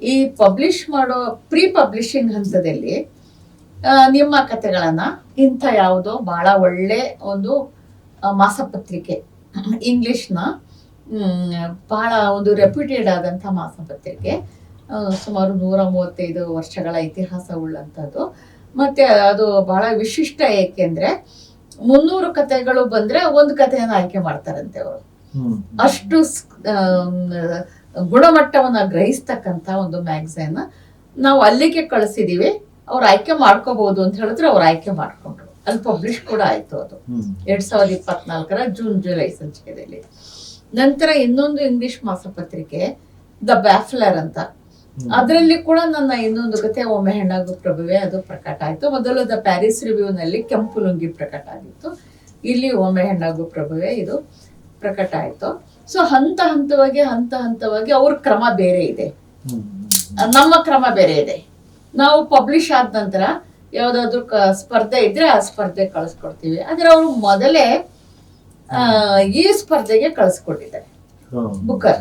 ಈ ಪಬ್ಲಿಷ್ ಮಾಡೋ ಪ್ರೀ ಪಬ್ಲಿಷಿಂಗ್ ಹಂತದಲ್ಲಿ ನಿಮ್ಮ ಕಥೆಗಳನ್ನ ಇಂಥ ಯಾವುದೋ ಬಹಳ ಒಳ್ಳೆ ಒಂದು ಮಾಸಪತ್ರಿಕೆ. ಇಂಗ್ಲಿಷ್ನ ಬಹಳ ಒಂದು ರೆಪ್ಯೂಟೆಡ್ ಆದಂಥ ಮಾಸಪತ್ರಿಕೆ. ಸುಮಾರು ನೂರ ಮೂವತ್ತೈದು ವರ್ಷಗಳ ಇತಿಹಾಸ ಉಳ್ಳಂಥದ್ದು. ಮತ್ತೆ ಅದು ಬಹಳ ವಿಶಿಷ್ಟ ಏಕೆಂದ್ರೆ ಮುನ್ನೂರು ಕಥೆಗಳು ಬಂದ್ರೆ ಒಂದು ಕಥೆಯನ್ನು ಆಯ್ಕೆ ಮಾಡ್ತಾರಂತೆ ಅವರು. ಅಷ್ಟು ಗುಣಮಟ್ಟವನ್ನ ಗ್ರಹಿಸ್ತಕ್ಕಂಥ ಒಂದು ಮ್ಯಾಗಝೈನ್. ನಾವು ಅಲ್ಲಿಗೆ ಕಳಿಸಿದೀವಿ. ಅವ್ರು ಆಯ್ಕೆ ಮಾಡ್ಕೋಬಹುದು ಅಂತ ಹೇಳಿದ್ರೆ ಅವ್ರು ಆಯ್ಕೆ ಮಾಡ್ಕೊಂಡ್ರು. ಅಲ್ಲಿ ಪಬ್ಲಿಷ್ ಕೂಡ ಆಯ್ತು ಅದು. ಎರಡ್ ಸಾವಿರದ ಇಪ್ಪತ್ನಾಲ್ಕರ ಜೂನ್ ಜುಲೈ ಸಂಚಿಕೆಯಲ್ಲಿ. ನಂತರ ಇನ್ನೊಂದು ಇಂಗ್ಲಿಷ್ ಮಾಸಪತ್ರಿಕೆ ದ ಬ್ಯಾಫ್ಲರ್ ಅಂತ. ಅದರಲ್ಲಿ ಕೂಡ ನನ್ನ ಇನ್ನೊಂದು ಕತೆ ಒಮ್ಮೆ ಹೆಣ್ಣಾಗು ಪ್ರಭುವೆ ಅದು ಪ್ರಕಟ ಆಯ್ತು. ಮೊದಲು ದ ಪ್ಯಾರಿಸ್ ರಿವ್ಯೂ ನಲ್ಲಿ ಕೆಂಪು ಲುಂಗಿ ಪ್ರಕಟ ಆಗಿತ್ತು. ಇಲ್ಲಿ ಒಮ್ಮೆ ಹೆಣ್ಣಾಗು ಪ್ರಭುವೆ ಇದು ಪ್ರಕಟ ಆಯ್ತು. ಸೊ ಹಂತ ಹಂತವಾಗಿ ಹಂತ ಹಂತವಾಗಿ ಅವ್ರ ಕ್ರಮ ಬೇರೆ ಇದೆ. ನಮ್ಮ ಕ್ರಮ ಬೇರೆ ಇದೆ. ನಾವು ಪಬ್ಲಿಷ್ ಆದ ನಂತರ ಯಾವ್ದಾದ್ರು ಸ್ಪರ್ಧೆ ಇದ್ರೆ ಆ ಸ್ಪರ್ಧೆ ಕಳಿಸ್ಕೊಡ್ತೀವಿ. ಆದ್ರೆ ಅವರು ಮೊದಲೇ ಆ, ಈ ಸ್ಪರ್ಧೆಗೆ ಕಳಿಸ್ಕೊಟ್ಟಿದ್ದಾರೆ. ಬುಕ್ಕರ್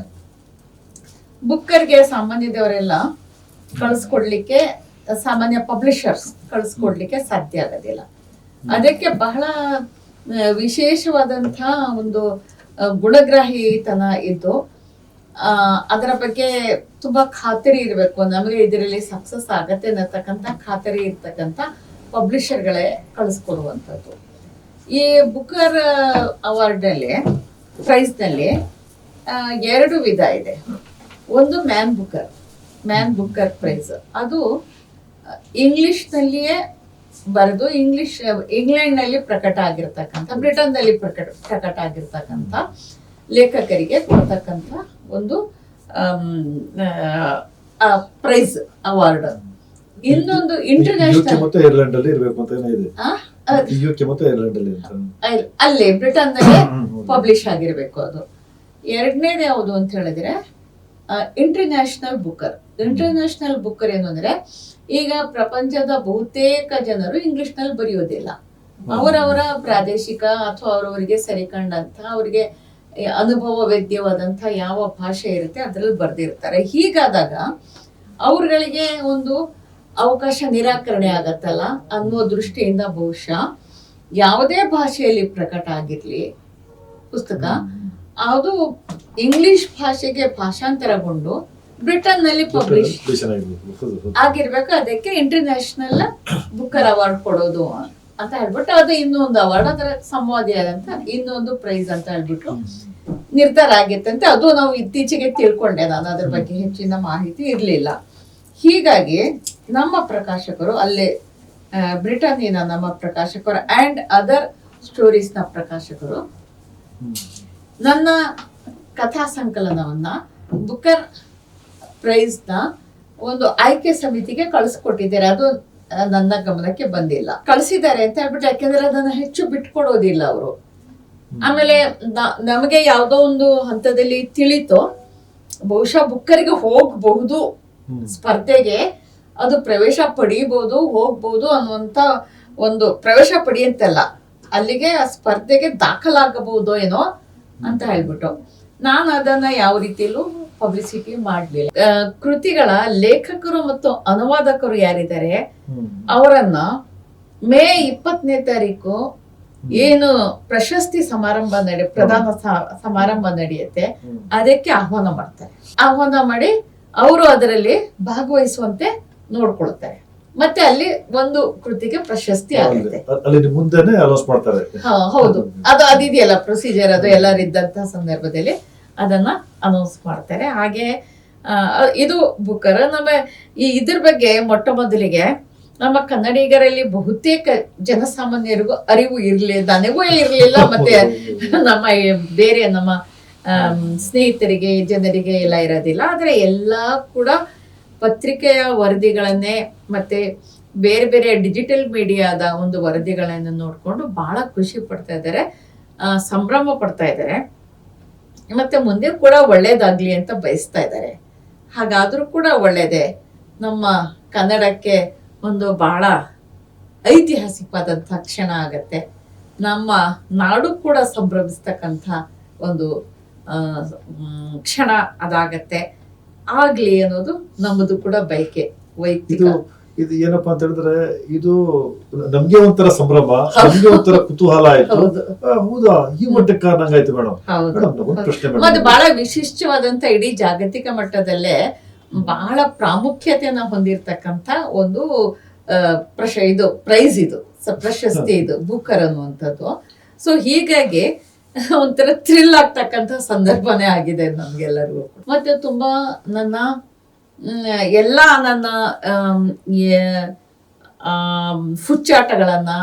ಬುಕ್ಕರ್ಗೆ ಸಾಮಾನ್ಯದವರೆಲ್ಲ ಕಳಿಸ್ಕೊಡ್ಲಿಕ್ಕೆ ಸಾಮಾನ್ಯ ಪಬ್ಲಿಷರ್ಸ್ ಕಳಿಸ್ಕೊಡ್ಲಿಕ್ಕೆ ಸಾಧ್ಯ ಆಗೋದಿಲ್ಲ. ಅದಕ್ಕೆ ಬಹಳ ವಿಶೇಷವಾದಂತಹ ಒಂದು ಗುಣಗ್ರಾಹಿತನ ಇದ್ದು ಅದರ ಬಗ್ಗೆ ತುಂಬಾ ಖಾತರಿ ಇರಬೇಕು. ನಮಗೆ ಇದರಲ್ಲಿ ಸಕ್ಸಸ್ ಆಗತ್ತೆ ಅನ್ನತಕ್ಕಂಥ ಖಾತರಿ ಇರ್ತಕ್ಕಂಥ ಪಬ್ಲಿಷರ್ಗಳೇ ಕಳಿಸ್ಕೊಡುವಂಥದ್ದು. ಈ ಬುಕ್ಕರ್ ಅವಾರ್ಡ್ನಲ್ಲಿ ಪ್ರೈಸ್ನಲ್ಲಿ ಎರಡು ವಿಧ ಇದೆ. ಒಂದು Man Booker Man Booker prize ಅದು ಇಂಗ್ಲಿಷ್ನಲ್ಲಿಯೇ ಬರೆದು ಇಂಗ್ಲಿಷ್ ಇಂಗ್ಲೆಂಡ್ನಲ್ಲಿ ಪ್ರಕಟ ಆಗಿರ್ತಕ್ಕಂಥ ಬ್ರಿಟನ್ನಲ್ಲಿ ಪ್ರಕಟ ಪ್ರಕಟ ಆಗಿರ್ತಕ್ಕಂಥ ಲೇಖಕರಿಗೆ ಕೊಡ್ತಕ್ಕಂಥ ಒಂದು ಪ್ರೈಸ್ ಅವಾರ್ಡ್. ಇನ್ನೊಂದು ಇಂಟರ್ನ್ಯಾಷನಲ್ ಮತ್ತು ಐರ್ಲೆಂಡ್ ಅಲ್ಲಿ ಬ್ರಿಟನ್ ಅಂತ ಇದೆ. ಯುಕೆ ಮತ್ತು ಐರ್ಲೆಂಡ್ ಅಲ್ಲಿ ಅಂತ ಅಲ್ಲಿ ಬ್ರಿಟನ್ನಲ್ಲಿ ಹ್ಮ್, ಪಬ್ಲಿಷ್ ಆಗಿರ್ಬೇಕು ಅದು. ಎರಡನೇದು ಯಾವುದು ಅಂತ ಹೇಳಿದ್ರೆ ಇಂಟರ್ನ್ಯಾಷನಲ್ ಬುಕ್ಕರ್ ಇಂಟರ್ನ್ಯಾಷನಲ್ ಬುಕ್ಕರ್ ಏನು ಅಂದ್ರೆ ಈಗ ಪ್ರಪಂಚದ ಬಹುತೇಕ ಜನರು ಇಂಗ್ಲಿಷ್ನಲ್ಲಿ ಬರೆಯೋದಿಲ್ಲ ಅವರವರ ಪ್ರಾದೇಶಿಕ ಅಥವಾ ಅವರವರಿಗೆ ಸರಿಕಂಡಂತ ಅವರಿಗೆ ಅನುಭವ ವೇದ್ಯವಾದಂಥ ಯಾವ ಭಾಷೆ ಇರುತ್ತೆ ಅದರಲ್ಲಿ ಬರೆದಿರ್ತಾರೆ. ಹೀಗಾದಾಗ ಅವ್ರಗಳಿಗೆ ಒಂದು ಅವಕಾಶ ನಿರಾಕರಣೆ ಆಗತ್ತಲ್ಲ ಅನ್ನೋ ದೃಷ್ಟಿಯಿಂದ ಬಹುಶಃ ಯಾವುದೇ ಭಾಷೆಯಲ್ಲಿ ಪ್ರಕಟ ಆಗಿರ್ಲಿ ಪುಸ್ತಕ ಅದು ಇಂಗ್ಲಿಷ್ ಭಾಷೆಗೆ ಭಾಷಾಂತರಗೊಂಡು ಬ್ರಿಟನ್ನಲ್ಲಿ ಪಬ್ಲಿಷ್. ಆಗಿರ್ಬೇಕು. ಅದಕ್ಕೆ ಇಂಟರ್ನ್ಯಾಷನಲ್ ಬುಕ್ಕರ್ ಅವಾರ್ಡ್ ಕೊಡೋದು. ಅಂತ ಹೇಳ್ಬಿಟ್ಟು ಅದು ಇನ್ನೊಂದು ಅವಾರ್ಡ್ ಅದರ ಸಂವಾದಿಯಾದಂತ ಇನ್ನೊಂದು ಪ್ರೈಸ್ ಅಂತ ಹೇಳ್ಬಿಟ್ಟು ನಿರ್ಧಾರ ಆಗಿತ್ತಂತೆ ಅದು ನಾವು ಇತ್ತೀಚೆಗೆ ತಿಳ್ಕೊಂಡೆ ನಾನು ಅದ್ರ ಬಗ್ಗೆ ಹೆಚ್ಚಿನ ಮಾಹಿತಿ ಇರಲಿಲ್ಲ. ಹೀಗಾಗಿ ನಮ್ಮ ಪ್ರಕಾಶಕರು ಅಲ್ಲೇ ಬ್ರಿಟನ್ನಿನ ನಮ್ಮ ಪ್ರಕಾಶಕರು ಅಂಡ್ ಅದರ್ ಸ್ಟೋರೀಸ್ನ ಪ್ರಕಾಶಕರು ನನ್ನ ಕಥಾ ಸಂಕಲನವನ್ನ ಬುಕರ್ ಪ್ರೈಸ್ನ ಒಂದು ಆಯ್ಕೆ ಸಮಿತಿಗೆ ಕಳಿಸ್ಕೊಟ್ಟಿದ್ದಾರೆ. ಅದು ನನ್ನ ಗಮನಕ್ಕೆ ಬಂದಿಲ್ಲ. ಕಳಿಸಿದ್ದಾರೆ ಅಂತ ಹೇಳ್ಬಿಟ್ಟು ಯಾಕೆಂದ್ರೆ ಅದನ್ನ ಹೆಚ್ಚು ಬಿಟ್ಕೊಡೋದಿಲ್ಲ ಅವರು. ಆಮೇಲೆ ನಮಗೆ ಯಾವುದೋ ಒಂದು ಹಂತದಲ್ಲಿ ತಿಳಿತು ಬಹುಶಃ ಬುಕ್ಕರಿಗೆ ಹೋಗಬಹುದು ಸ್ಪರ್ಧೆಗೆ ಅದು ಪ್ರವೇಶ ಪಡೀಬಹುದು ಹೋಗ್ಬಹುದು ಅನ್ನುವಂತ ಒಂದು ಪ್ರವೇಶ ಪಡಿಯಂತಲ್ಲ ಅಲ್ಲಿಗೆ ಆ ಸ್ಪರ್ಧೆಗೆ ದಾಖಲಾಗಬಹುದು ಏನೋ ಅಂತ ಹೇಳ್ಬಿಟ್ಟು. ನಾನು ಅದನ್ನ ಯಾವ ರೀತಿಯಲ್ಲೂ ಪಬ್ಲಿಸಿಟಿ ಮಾಡ್ಲಿಲ್ಲ. ಕೃತಿಗಳ ಲೇಖಕರು ಮತ್ತು ಅನುವಾದಕರು ಯಾರಿದ್ದಾರೆ? ಅವರನ್ನ ಮೇ ಇಪ್ಪತ್ತನೇ ತಾರೀಕು ಏನು ಪ್ರಶಸ್ತಿ ಸಮಾರಂಭ ನಡೆ ಪ್ರಧಾನ ಸಮಾರಂಭ ನಡೆಯುತ್ತೆ ಅದಕ್ಕೆ ಆಹ್ವಾನ ಮಾಡ್ತಾರೆ. ಆಹ್ವಾನ ಮಾಡಿ ಅವರು ಅದರಲ್ಲಿ ಭಾಗವಹಿಸುವಂತೆ ನೋಡ್ಕೊಳ್ತಾರೆ. ಮತ್ತೆ ಅಲ್ಲಿ ಒಂದು ಕೃತಿಗೆ ಪ್ರಶಸ್ತಿ ಆಗುತ್ತೆ. ಹೌದು. ಅದು ಅದಿದೆಯಲ್ಲ ಪ್ರೊಸೀಜರ್ ಅದು ಎಲ್ಲರಿದ್ದಂತಹ ಸಂದರ್ಭದಲ್ಲಿ. ಅದನ್ನ ಅನೌನ್ಸ್ ಮಾಡ್ತಾರೆ. ಹಾಗೆ ಇದು ಬುಕ್ಕರ್ ನಮ್ಮ ಈ ಇದ್ರ ಬಗ್ಗೆ ಮೊಟ್ಟ ಮೊದಲಿಗೆ ನಮ್ಮ ಕನ್ನಡಿಗರಲ್ಲಿ ಬಹುತೇಕ ಜನಸಾಮಾನ್ಯರಿಗೂ ಅರಿವು ಇರಲಿ ನನಗೂ ಇರಲಿಲ್ಲ ಮತ್ತೆ ನಮ್ಮ ಬೇರೆ ನಮ್ಮ ಸ್ನೇಹಿತರಿಗೆ ಜನರಿಗೆ ಎಲ್ಲ ಇರೋದಿಲ್ಲ. ಆದರೆ ಎಲ್ಲ ಕೂಡ ಪತ್ರಿಕೆಯ ವರದಿಗಳನ್ನೇ ಮತ್ತೆ ಬೇರೆ ಬೇರೆ ಡಿಜಿಟಲ್ ಮೀಡಿಯಾದ ಒಂದು ವರದಿಗಳನ್ನು ನೋಡಿಕೊಂಡು ಬಹಳ ಖುಷಿ ಪಡ್ತಾ ಇದ್ದಾರೆ. ಸಂಭ್ರಮ ಪಡ್ತಾ ಇದ್ದಾರೆ. ಮತ್ತೆ ಮುಂದೆ ಕೂಡ ಒಳ್ಳೇದಾಗ್ಲಿ ಅಂತ ಬಯಸ್ತಾ ಇದ್ದಾರೆ. ಹಾಗಾದ್ರೂ ಕೂಡ ಒಳ್ಳೇದೇ. ನಮ್ಮ ಕನ್ನಡಕ್ಕೆ ಒಂದು ಬಹಳ ಐತಿಹಾಸಿಕವಾದಂಥ ಕ್ಷಣ ಆಗತ್ತೆ. ನಮ್ಮ ನಾಡು ಕೂಡ ಸಂಭ್ರಮಿಸ್ತಕ್ಕಂಥ ಒಂದು ಕ್ಷಣ ಅದಾಗತ್ತೆ. ಆಗ್ಲಿ ಅನ್ನೋದು ನಮ್ಮದು ಕೂಡ ಬಯಕೆ, ವೈಯಕ್ತಿಕ. ಇದು ಏನಪ್ಪಾ ಅಂತ ಹೇಳಿದ್ರೆ ಇದು ನಮ್ಗೆ ಒಂಥರ ಸಂಭ್ರಮ ನಮ್ಗೆ ಒಂಥರ ಕುತೂಹಲ ಆಯ್ತು. ಹೌದು. ಈ ಮಟ್ಟಕ್ಕೆ ನಂಗಾಯ್ತು ಮೇಡಮ್ ಹೌದು. ಮೇಡಮ್ ಪ್ರಶ್ನೆ ಮೇಡಮ್ ಬಹಳ ವಿಶಿಷ್ಟವಾದಂತ ಇಡೀ ಜಾಗತಿಕ ಮಟ್ಟದಲ್ಲೇ ಬಹಳ ಪ್ರಾಮುಖ್ಯತೆಯನ್ನ ಹೊಂದಿರತಕ್ಕಂತ ಒಂದು ಪ್ರಶ ಇದು ಪ್ರೈಸ್ ಇದು. ಪ್ರಶಸ್ತಿ ಇದು ಬುಕರ್ ಅನ್ನುವಂಥದ್ದು. ಸೊ ಹೀಗಾಗಿ ಒಂಥರ ಥ್ರಿಲ್ ಆಗ್ತಕ್ಕಂಥ ಸಂದರ್ಭನೇ ಆಗಿದೆ ನಮ್ಗೆಲ್ಲರಿಗೂ ಮತ್ತೆ ತುಂಬಾ ನನ್ನ ಎಲ್ಲ ನನ್ನ ಹುಚ್ಚಾಟಗಳನ್ನು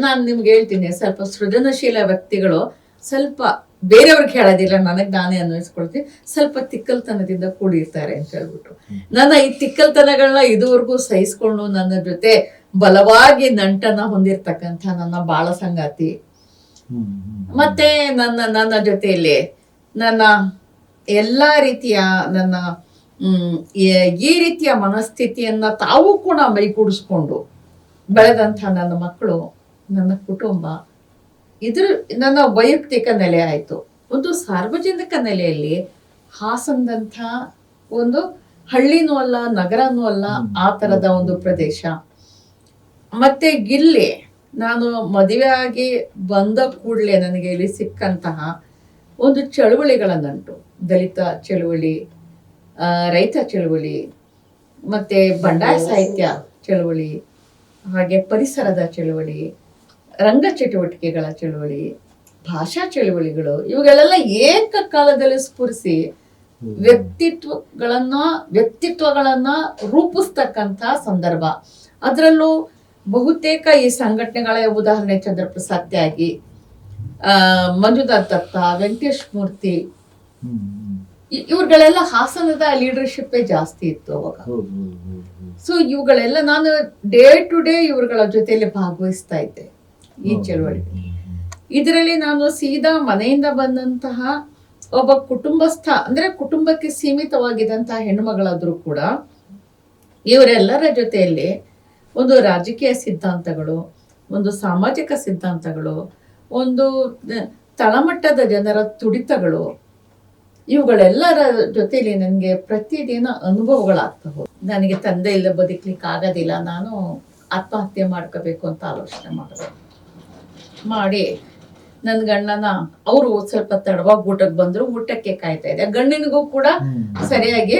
ನಾನು ನಿಮ್ಗೆ ಹೇಳ್ತೀನಿ ಸ್ವಲ್ಪ ಸೃಜನಶೀಲ ವ್ಯಕ್ತಿಗಳು ಸ್ವಲ್ಪ ಬೇರೆಯವ್ರಿಗೆ ಹೇಳೋದಿಲ್ಲ ನನಗೆ ನಾನೇ ಅನ್ವಯಿಸ್ಕೊಳ್ತೀನಿ ಸ್ವಲ್ಪ ತಿಕ್ಕಲ್ತನದಿಂದ ಕೂಡಿರ್ತಾರೆ ಅಂತ ಹೇಳ್ಬಿಟ್ಟು ನನ್ನ ಈ ತಿಕ್ಕಲ್ತನಗಳನ್ನ ಇದುವರೆಗೂ ಸಹಿಸ್ಕೊಂಡು ನನ್ನ ಜೊತೆ ಬಲವಾಗಿ ನಂಟನ ಹೊಂದಿರ್ತಕ್ಕಂಥ ನನ್ನ ಬಾಳ ಸಂಗಾತಿ. ಮತ್ತೆ ನನ್ನ ನನ್ನ ಜೊತೆಯಲ್ಲಿ ನನ್ನ ಎಲ್ಲಾ ರೀತಿಯ ನನ್ನ ಈ- ರೀತಿಯ ಮನಸ್ಥಿತಿಯನ್ನ ತಾವು ಕೂಡ ಮೈಗೂಡಿಸ್ಕೊಂಡು ಬೆಳೆದಂಥ ನನ್ನ ಮಕ್ಕಳು ನನ್ನ ಕುಟುಂಬ ಇದ್ರ ನನ್ನ ವೈಯಕ್ತಿಕ ನೆಲೆ ಆಯಿತು. ಒಂದು ಸಾರ್ವಜನಿಕ ನೆಲೆಯಲ್ಲಿ ಹಾಸನದಂಥ ಒಂದು ಹಳ್ಳಿನೂ ಅಲ್ಲ ನಗರನೂ ಅಲ್ಲ ಆ ಥರದ ಒಂದು ಪ್ರದೇಶ. ಮತ್ತೆ ಇಲ್ಲಿ ನಾನು ಮದುವೆ ಆಗಿ ಬಂದ ಕೂಡಲೇ ನನಗೆ ಇಲ್ಲಿ ಸಿಕ್ಕಂತಹ ಒಂದು ಚಳುವಳಿಗಳನ್ನುಂಟು. ದಲಿತ ಚಳುವಳಿ ರೈತ ಚಳುವಳಿ ಮತ್ತೆ ಬಂಡಾಯ ಸಾಹಿತ್ಯ ಚಳುವಳಿ ಹಾಗೆ ಪರಿಸರದ ಚಳುವಳಿ ರಂಗ ಚಟುವಟಿಕೆಗಳ ಚಳುವಳಿ ಭಾಷಾ ಚಳುವಳಿಗಳು ಇವುಗಳೆಲ್ಲ ಏಕಕಾಲದಲ್ಲಿ ಸ್ಫುರಿಸಿ ವ್ಯಕ್ತಿತ್ವಗಳನ್ನ ವ್ಯಕ್ತಿತ್ವಗಳನ್ನ ರೂಪಿಸ್ತಕ್ಕಂಥ ಸಂದರ್ಭ. ಅದರಲ್ಲೂ ಬಹುತೇಕ ಈ ಸಂಘಟನೆಗಳ ಉದಾಹರಣೆ ಚಂದ್ರಪ್ರಸಾದ್ ತ್ಯಾಗಿ ಆ, ಮಂಜುನಾಥ್ ದತ್ತ ವೆಂಕಟೇಶ್ ಮೂರ್ತಿ ಇವ್ರುಗಳೆಲ್ಲ ಹಾಸನದ ಲೀಡರ್ಶಿಪ್ಪೇ ಜಾಸ್ತಿ ಇತ್ತು ಅವಾಗ. ಸೊ ಇವುಗಳೆಲ್ಲ ನಾನು ಡೇ ಟು ಡೇ ಇವ್ರುಗಳ ಜೊತೆಯಲ್ಲಿ ಭಾಗವಹಿಸ್ತಾ ಇದ್ದೆ ಈ ಚಳವಳಿ ಇದರಲ್ಲಿ ನಾನು ಸೀದಾ ಮನೆಯಿಂದ ಬಂದಂತಹ ಒಬ್ಬ ಕುಟುಂಬಸ್ಥ ಅಂದ್ರೆ ಕುಟುಂಬಕ್ಕೆ ಸೀಮಿತವಾಗಿದ್ದಂತಹ ಹೆಣ್ಣುಮಗಳಾದ್ರೂ ಕೂಡ ಇವರೆಲ್ಲರ ಜೊತೆಯಲ್ಲಿ ಒಂದು ರಾಜಕೀಯ ಸಿದ್ಧಾಂತಗಳು ಒಂದು ಸಾಮಾಜಿಕ ಸಿದ್ಧಾಂತಗಳು ಒಂದು ತಳಮಟ್ಟದ ಜನರ ತುಡಿತಗಳು ಇವುಗಳೆಲ್ಲರ ಜೊತೆಯಲ್ಲಿ ನನಗೆ ಪ್ರತಿದಿನ ಅನುಭವಗಳಾಗ್ತಾ ಹೋದ ನನಗೆ ತಂದೆ ಇಲ್ಲ ಬದುಕ್ಲಿಕ್ಕೆ ಆಗೋದಿಲ್ಲ ನಾನು ಆತ್ಮಹತ್ಯೆ ಮಾಡ್ಕೋಬೇಕು ಅಂತ ಆಲೋಚನೆ ಮಾಡಿದೆ. ಮಾಡಿ ನನ್ನ ಗಂಡನ ಅವರು ಸ್ವಲ್ಪ ತಡವಾಗಿ ಊಟಕ್ಕೆ ಬಂದರು ಊಟಕ್ಕೆ ಕಾಯ್ತಾ ಇದೆ ಗಂಡನಿಗೂ ಕೂಡ ಸರಿಯಾಗಿ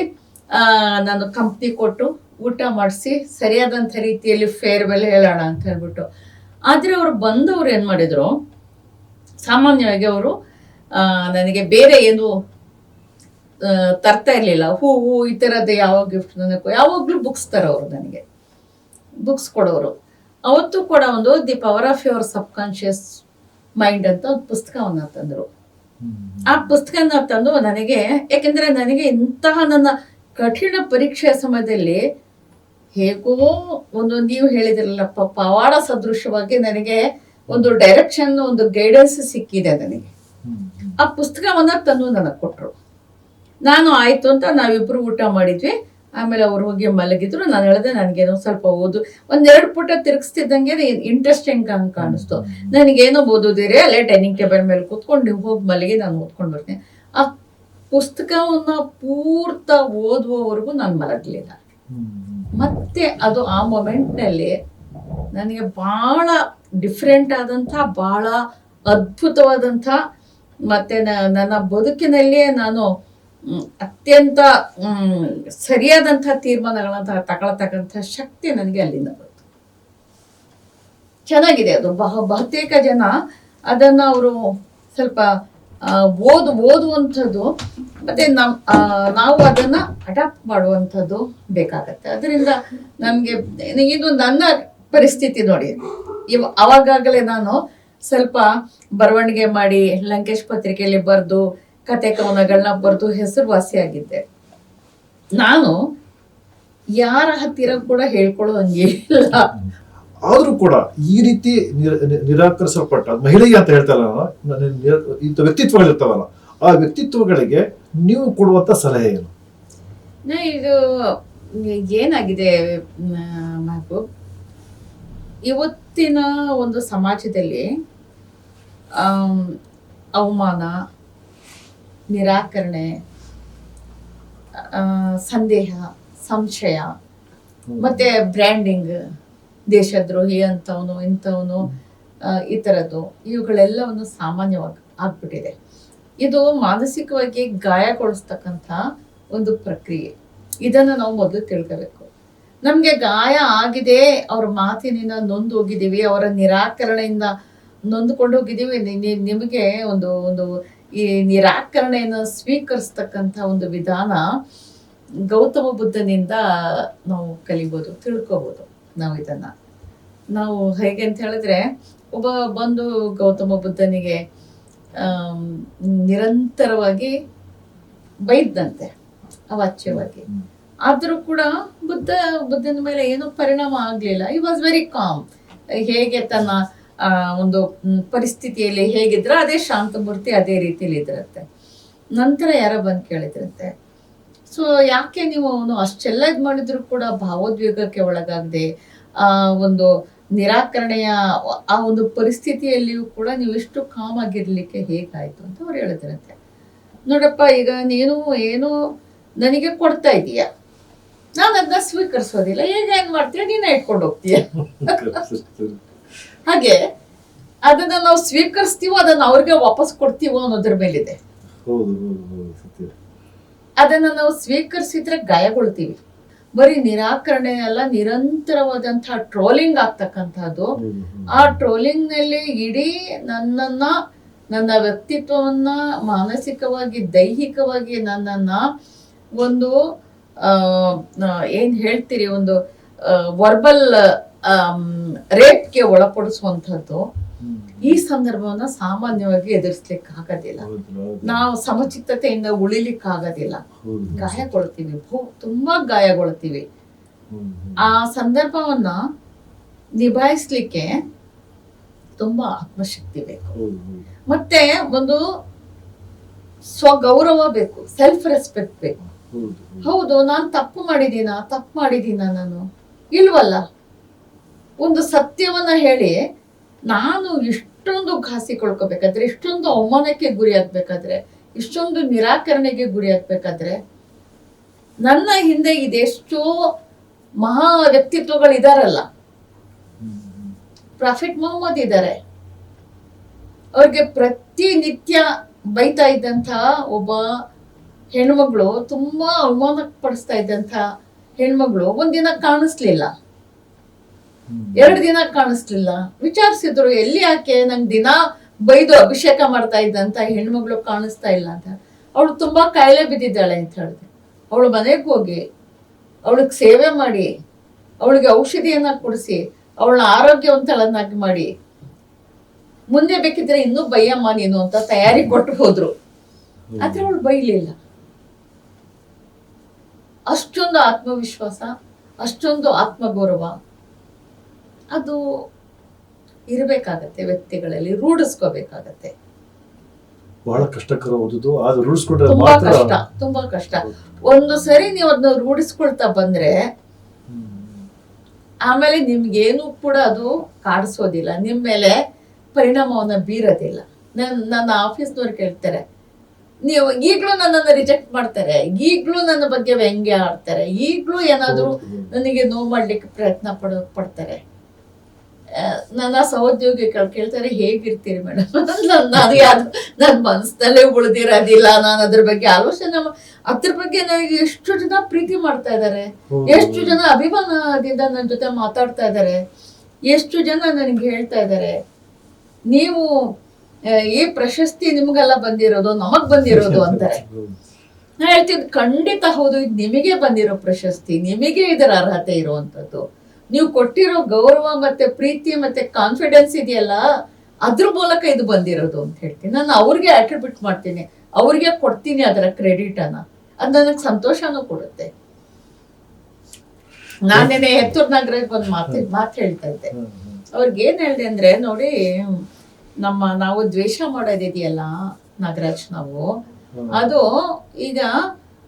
ನಾನು ಕಂಪ್ನಿ ಕೊಟ್ಟು ಊಟ ಮಾಡಿಸಿ ಸರಿಯಾದಂಥ ರೀತಿಯಲ್ಲಿ ಫೇರ್ವೆಲ್ ಹೇಳೋಣ ಅಂತ ಹೇಳ್ಬಿಟ್ಟು. ಆದರೆ ಅವರು ಬಂದವರು ಏನು ಮಾಡಿದರು? ಸಾಮಾನ್ಯವಾಗಿ ಅವರು ನನಗೆ ಬೇರೆ ಏನು ತರ್ತಾ ಇರಲಿಲ್ಲ. ಹೂವು ಈ ಥರದ್ದು ಯಾವ ಗಿಫ್ಟ್ ನನಗೆ ಯಾವಾಗಲೂ ಬುಕ್ಸ್ ತರೋರು ನನಗೆ. ಬುಕ್ಸ್ ಕೊಡೋರು. ಅವತ್ತು ಕೂಡ ಒಂದು the power of your subconscious mind ಅಂತ ಒಂದು ಪುಸ್ತಕವನ್ನು ತಂದರು. ಆ ಪುಸ್ತಕನ ತಂದು ನನಗೆ ಯಾಕೆಂದ್ರೆ ನನಗೆ ಇಂತಹ ನನ್ನ ಕಠಿಣ ಪರೀಕ್ಷೆಯ ಸಮಯದಲ್ಲಿ ಹೇಗೋ ಒಂದು ನೀವು ಹೇಳಿದ್ರಲ್ಲಪ್ಪ ಪವಾಡ ಸದೃಶವಾಗಿ ನನಗೆ ಒಂದು ಡೈರೆಕ್ಷನ್ ಒಂದು ಗೈಡೆನ್ಸ್ ಸಿಕ್ಕಿದೆ ನನಗೆ. ಆ ಪುಸ್ತಕವನ್ನ ತಂದು ನನಗೆ ಕೊಟ್ಟರು ನಾನು ಆಯ್ತು ಅಂತ ನಾವಿಬ್ಬರು ಊಟ ಮಾಡಿದ್ವಿ. ಆಮೇಲೆ ಅವ್ರು ಹೋಗಿ ಮಲಗಿದ್ರು. ನಾನು ಹೇಳಿದೆ ನನಗೇನೋ ಸ್ವಲ್ಪ ಓದು. ಒಂದೆರಡು ಪುಟ ತಿರುಗಿಸ್ತಿದ್ದಂಗೆ ಇಂಟ್ರೆಸ್ಟಿಂಗ್ ಹಂಗೆ ಕಾಣಿಸ್ತು. ನನಗೇನೋ ಓದೋದಿರಿ ಅಲ್ಲೇ ಡೈನಿಂಗ್ ಟೇಬಲ್ ಮೇಲೆ ಕೂತ್ಕೊಂಡು ನೀವು ಹೋಗಿ ಮಲಗಿ ನಾನು ಓದ್ಕೊಂಡು ಬರ್ತೀನಿ. ಆ ಪುಸ್ತಕವನ್ನ ಪೂರ್ತ ಓದುವವರೆಗೂ ನಾನು ಮಲಗಲಿಲ್ಲ. ಮತ್ತೆ ಅದು ಆ ಮೊಮೆಂಟ್ನಲ್ಲಿ ನನಗೆ ಭಾಳ ಡಿಫ್ರೆಂಟ್ ಆದಂಥ ಭಾಳ ಅದ್ಭುತವಾದಂಥ ಮತ್ತೆ ನನ್ನ ಬದುಕಿನಲ್ಲಿಯೇ ನಾನು ಅತ್ಯಂತ ಸರಿಯಾದಂಥ ತೀರ್ಮಾನಗಳನ್ನ ತಗೊಳ್ತಕ್ಕಂಥ ಶಕ್ತಿ ನನಗೆ ಅಲ್ಲಿಂದ ಬಂತು. ಚೆನ್ನಾಗಿದೆ ಅದು. ಬಹ, ಬಹುತೇಕ ಜನ ಅದನ್ನ ಅವರು ಸ್ವಲ್ಪ ಓದು, ಓದುವಂಥದ್ದು, ಮತ್ತೆ ನಮ್ ನಾವು ಅದನ್ನ ಅಡಾಪ್ಟ್ ಮಾಡುವಂಥದ್ದು ಬೇಕಾಗತ್ತೆ. ಅದರಿಂದ ನಮಗೆ, ಇದು ನನ್ನ ಪರಿಸ್ಥಿತಿ ನೋಡಿ. ಇವ, ಅವಾಗಾಗಲೇ ನಾನು ಸ್ವಲ್ಪ ಬರವಣಿಗೆ ಮಾಡಿ ಲಂಕೇಶ್ ಪತ್ರಿಕೆಯಲ್ಲಿ ಬರೆದು ಕತೆ ಕವನಗಳನ್ನ ಬರೆದು ಹೆಸರುವಾಸಿಯಾಗಿದ್ದೆ ನಾನು ಯಾರ ಹತ್ತಿರ ಕೂಡ ಹೇಳ್ಕೊಳ್ಳೋ ಹಂಗಿಲ್ಲ ಆದ್ರೂ ಕೂಡ ಈ ರೀತಿ ನಿರ- ನಿರಾಕರಿಸಲ್ಪಟ್ಟ ಮಹಿಳೆಗೆ ಅಂತ ನಿ- ಇಂಥ ವ್ಯಕ್ತಿತ್ವಗಳಿರ್ತಾವಲ್ಲ ಆ ವ್ಯಕ್ತಿತ್ವಗಳಿಗೆ ನೀವು ಕೊಡುವಂತ ಸಲಹೆ ಏನು? ಇದು ಏನಾಗಿದೆ ಮಹಬೂಬ್ ಇವತ್ತಿನ ಒಂದು ಸಮಾಜದಲ್ಲಿ ಅವಮಾನ ನಿರಾಕರಣೆ ಸಂದೇಹ ಸಂಶಯ ಮತ್ತೆ ಬ್ರ್ಯಾಂಡಿಂಗ್ ದೇಶದ್ರೋಹಿ ಅಂತವನು ಇಂಥವನು ಈ ಥರದ್ದು ಇವುಗಳೆಲ್ಲವನ್ನು ಸಾಮಾನ್ಯವಾಗಿ ಆಗ್ಬಿಟ್ಟಿದೆ. ಇದು ಮಾನಸಿಕವಾಗಿ ಗಾಯಗೊಳಿಸ್ತಕ್ಕಂಥ ಒಂದು ಪ್ರಕ್ರಿಯೆ. ಇದನ್ನು ನಾವು ಮೊದಲು ತಿಳ್ಕೋಬೇಕು. ನಮಗೆ ಗಾಯ ಆಗಿದೆ ಅವ್ರ ಮಾತಿನಿಂದ ನೊಂದು ಹೋಗಿದ್ದೀವಿ ಅವರ ನಿರಾಕರಣೆಯಿಂದ ನೊಂದುಕೊಂಡು ಹೋಗಿದ್ದೀವಿ ನಿಮಗೆ ಒಂದು ಒಂದು ಈ ನಿರಾಕರಣೆಯನ್ನು ಸ್ವೀಕರಿಸ್ತಕ್ಕಂಥ ಒಂದು ವಿಧಾನ ಗೌತಮ ಬುದ್ಧನಿಂದ ನಾವು ಕಲಿಬೋದು, ತಿಳ್ಕೋಬೋದು ನಾವು ಇದನ್ನ. ನಾವು ಹೇಗೆ ಅಂತ ಹೇಳಿದ್ರೆ, ಒಬ್ಬ ಬಂದು ಗೌತಮ ಬುದ್ಧನಿಗೆ ನಿರಂತರವಾಗಿ ಬೈದಂತೆ ಅವಾಚ್ಯವಾಗಿ. ಆದರೂ ಕೂಡ ಬುದ್ಧ, ಬುದ್ಧನ ಮೇಲೆ ಏನೂ ಪರಿಣಾಮ ಆಗಲಿಲ್ಲ. ಈ ವಾಸ್ ವೆರಿ ಕಾಮ್ ಹೇಗೆ ತನ್ನ ಒಂದು ಪರಿಸ್ಥಿತಿಯಲ್ಲಿ ಹೇಗಿದ್ರೆ ಅದೇ ಶಾಂತಮೂರ್ತಿ ಅದೇ ರೀತಿಯಲ್ಲಿ ಇದ್ರಂತೆ ನಂತರ ಯಾರೋ ಬಂದು ಕೇಳಿದ್ರಂತೆ, ಸೊ ಯಾಕೆ ನೀವು ಅವನು ಅಷ್ಟೆಲ್ಲ ಇದು ಮಾಡಿದ್ರು ಕೂಡ ಭಾವೋದ್ವೇಗಕ್ಕೆ ಒಳಗಾಗದೆ, ಆ, ಒಂದು ನಿರಾಕರಣೆಯ, ಆ ಒಂದು ಪರಿಸ್ಥಿತಿಯಲ್ಲಿಯೂ ಕೂಡ ನೀವು ಇಷ್ಟು ಕಾಮ್ ಆಗಿರ್ಲಿಕ್ಕೆ ಹೇಗಾಯ್ತು? ಅಂತ ಅವ್ರು ಹೇಳಿದ್ರಂತೆ. ನೋಡಪ್ಪ, ಈಗ ನೀನು ಏನು ನನಗೆ ಕೊಡ್ತಾ ಇದೀಯ? ನಾನು ಅದನ್ನ ಸ್ವೀಕರಿಸೋದಿಲ್ಲ. ಈಗ ಏನ್ ಮಾಡ್ತೀಯ? ನೀನೇ ಇಟ್ಕೊಂಡು ಹೋಗ್ತೀಯ? ಹಾಗೆ ಅದನ್ನ ನಾವು ಸ್ವೀಕರಿಸ್ತೀವೋ ಅದನ್ನ ಅವ್ರಿಗೆ ವಾಪಸ್ ಕೊಡ್ತೀವೋ ಅನ್ನೋದ್ರ ಮೇಲಿದೆ. ಅದನ್ನ ನಾವು ಸ್ವೀಕರಿಸಿದ್ರೆ ಗಾಯಗೊಳ್ತೀವಿ. ಬರೀ ನಿರಾಕರಣೆ ಅಲ್ಲ ನಿರಂತರವಾದಂತಹ ಟ್ರೋಲಿಂಗ್ ಆಗ್ತಕ್ಕಂಥದ್ದು. ಆ ಟ್ರೋಲಿಂಗ್ನಲ್ಲಿ ಇಡೀ ನನ್ನನ್ನ ನನ್ನ ವ್ಯಕ್ತಿತ್ವವನ್ನ ಮಾನಸಿಕವಾಗಿ ದೈಹಿಕವಾಗಿ ನನ್ನನ್ನ ಒಂದು ಏನ್ ಹೇಳ್ತೀರಿ ಒಂದು ವರ್ಬಲ್ ರೇಟ್ಗೆ ಒಳಪಡಿಸುವಂಥದ್ದು. ಈ ಸಂದರ್ಭವನ್ನ ಸಾಮಾನ್ಯವಾಗಿ ಎದುರಿಸ್ಲಿಕ್ಕೆ ಆಗೋದಿಲ್ಲ. ನಾವು ಸಮಚಿತ್ತತೆಯಿಂದ ಉಳಿಲಿಕ್ಕೆ ಆಗೋದಿಲ್ಲ ಗಾಯಗೊಳ್ತೀವಿ ತುಂಬಾ ಗಾಯಗೊಳ್ತೀವಿ. ಆ ಸಂದರ್ಭವನ್ನ ನಿಭಾಯಿಸ್ಲಿಕ್ಕೆ ತುಂಬಾ ಆತ್ಮಶಕ್ತಿ ಬೇಕು. ಮತ್ತೆ ಒಂದು ಸ್ವಗೌರವ ಬೇಕು ಸೆಲ್ಫ್ ರೆಸ್ಪೆಕ್ಟ್ ಬೇಕು. ಹೌದು ನಾನು ತಪ್ಪು ಮಾಡಿದೀನ ತಪ್ಪು ಮಾಡಿದೀನ ನಾನು ಇಲ್ವಲ್ಲ ಒಂದು ಸತ್ಯವನ್ನ ಹೇಳಿ ನಾನು ಇಷ್ಟೊಂದು ಘಾಸಿ ಕೊಳ್ಕೋಬೇಕಾದ್ರೆ ಇಷ್ಟೊಂದು ಅವಮಾನಕ್ಕೆ ಗುರಿ ಆಗ್ಬೇಕಾದ್ರೆ ಇಷ್ಟೊಂದು ನಿರಾಕರಣೆಗೆ ಗುರಿ ಆಗ್ಬೇಕಾದ್ರೆ ನನ್ನ ಹಿಂದೆ ಇದೆಷ್ಟೋ ಮಹಾ ವ್ಯಕ್ತಿತ್ವಗಳಿದಾರಲ್ಲ ಹ್ಮ್, ಹ್ಮ್. ಪ್ರಾಫಿಟ್ ಮೊಹಮ್ಮದ್ ಇದ್ದಾರೆ ಅವ್ರಿಗೆ ಪ್ರತಿನಿತ್ಯ ಬೈತಾ ಇದ್ದಂಥ ಒಬ್ಬ ಹೆಣ್ಮಗಳು ತುಂಬಾ ಅವಮಾನ ಪಡಿಸ್ತಾ ಇದ್ದಂಥ ಹೆಣ್ಮಗಳು ಒಂದಿನ ಕಾಣಿಸ್ಲಿಲ್ಲ. ಎರಡು ದಿನ ಕಾಣಿಸ್ಲಿಲ್ಲ. ವಿಚಾರಿಸಿದ್ರು ಎಲ್ಲಿ ಯಾಕೆ ನಂಗೆ ದಿನ ಬೈದು ಅಭಿಷೇಕ ಮಾಡ್ತಾ ಇದ್ದಂತ ಹೆಣ್ಮಗಳು ಕಾಣಿಸ್ತಾ ಇಲ್ಲ ಅಂತ. ಅವಳು ತುಂಬಾ ಕಾಯಿಲೆ ಬಿದ್ದಿದ್ದಾಳೆ ಅಂತ ಹೇಳಿದೆ. ಅವಳು ಮನೆಗೆ ಹೋಗಿ ಅವಳಿಗೆ ಸೇವೆ ಮಾಡಿ ಅವಳಿಗೆ ಔಷಧಿಯನ್ನ ಕೊಡಿಸಿ ಅವಳನ್ನ ಆರೋಗ್ಯವಂತಳನ್ನಾಗಿ ಮಾಡಿ ಮುಂದೆ ಬೇಕಿದ್ರೆ ಇನ್ನೂ ಬೈಯಮ್ಮ ನೀನು ಅಂತ ತಯಾರಿ ಕೊಟ್ಟು ಹೋದ್ರು. ಆದ್ರೆ ಅವಳು ಬೈಲಿಲ್ಲ. ಅಷ್ಟೊಂದು ಆತ್ಮವಿಶ್ವಾಸ ಅಷ್ಟೊಂದು ಆತ್ಮಗೌರವ ಅದು ಇರಬೇಕಾಗತ್ತೆ ವ್ಯಕ್ತಿಗಳಲ್ಲಿ ರೂಢಿಸ್ಕೋಬೇಕಾಗತ್ತೆ. ಬಹಳ ಕಷ್ಟಕರ ಓದುದು ಅದು ರೂಢಿಸ್ಕೊಂಡ್ರೆ ತುಂಬಾ ಕಷ್ಟ ತುಂಬಾ ಕಷ್ಟ. ಒಂದು ಸರಿ ನೀವು ಅದನ್ನ ರೂಢಿಸ್ಕೊಳ್ತಾ ಬಂದ್ರೆ. ಆಮೇಲೆ ನಿಮ್ಗೇನು ಕೂಡ ಅದು ಕಾಡಿಸೋದಿಲ್ಲ. ನಿಮ್ ಮೇಲೆ ಪರಿಣಾಮವನ್ನ ಬೀರೋದಿಲ್ಲ. ನನ್ ನನ್ನ ಆಫೀಸ್ನವ್ರು ಕೇಳ್ತಾರೆ ನೀವು ಈಗ್ಲೂ ನನ್ನನ್ನು ರಿಜೆಕ್ಟ್ ಮಾಡ್ತಾರೆ ಈಗ್ಲೂ ನನ್ನ ಬಗ್ಗೆ ವ್ಯಂಗ್ಯ ಆಡ್ತಾರೆ ಈಗ್ಲೂ ಏನಾದ್ರೂ. ನನಗೆ ನೋವು ಮಾಡ್ಲಿಕ್ಕೆ ಪ್ರಯತ್ನ ಪಡೋ ಪಡ್ತಾರೆ ನನ್ನ ಸಹೋದ್ಯೋಗಿಗಳು ಕೇಳ್ತಾರೆ ಹೇಗಿರ್ತೀರಿ ಮೇಡಮ್? ನಾನು ಯಾರು ನನ್ನ ಮನಸ್ಸಿನಲ್ಲೇ ಉಳಿದಿರೋದಿಲ್ಲ. ನಾನು ಅದ್ರ ಬಗ್ಗೆ ಆಲೋಚನೆ ಅದ್ರ ಬಗ್ಗೆ ನನಗೆ ಎಷ್ಟು ಜನ ಪ್ರೀತಿ ಮಾಡ್ತಾ ಇದ್ದಾರೆ ಎಷ್ಟು ಜನ ಅಭಿಮಾನದಿಂದ ನನ್ನ ಜೊತೆ ಮಾತಾಡ್ತಾ ಇದ್ದಾರೆ ಎಷ್ಟು ಜನ ನನಗೆ ಹೇಳ್ತಾ ಇದ್ದಾರೆ ನೀವು ಈ ಪ್ರಶಸ್ತಿ ನಿಮಗೆಲ್ಲ ಬಂದಿರೋದು ನಮಗ್ ಬಂದಿರೋದು ಅಂತಾರೆ. ನಾ ಹೇಳ್ತಿದ್ ಖಂಡಿತ ಹೌದು ಇದು ನಿಮಗೆ ಬಂದಿರೋ ಪ್ರಶಸ್ತಿ. ನಿಮಗೆ ಇದರ ಅರ್ಹತೆ ಇರುವಂತದ್ದು. ನೀವು ಕೊಟ್ಟಿರೋ ಗೌರವ ಮತ್ತೆ ಪ್ರೀತಿ ಮತ್ತೆ ಕಾನ್ಫಿಡೆನ್ಸ್ ಇದೆಯಲ್ಲ ಅದ್ರ ಮೂಲಕ ಇದು ಬಂದಿರೋದು ಅಂತ ಹೇಳ್ತೀನಿ. ನಾನು ಅವ್ರಿಗೆ ಅಟ್ರಿಬ್ಯೂಟ್ ಮಾಡ್ತೀನಿ. ಅವ್ರಿಗೆ ಕೊಡ್ತೀನಿ ಅದರ ಕ್ರೆಡಿಟ್ ಅನ್ನ. ಅದು ನನಗೆ ಸಂತೋಷನೂ ಕೊಡುತ್ತೆ. ನಾನೇನೆ ಹೆತ್ತೂರ್ ನಗರಕ್ಕೆ ಒಂದು ಮಾತು ಮಾತು ಹೇಳ್ತಾ ಇದ್ದೆ. ಅವ್ರಿಗೆ ಏನ್ ಹೇಳಿದೆ ಅಂದ್ರೆ ನೋಡಿ ನಮ್ಮ ನಾವು ದ್ವೇಷ ಮಾಡೋದಿದೆಯಲ್ಲ ನಾಗರಾಜ್ ನಾವು ಅದು ಈಗ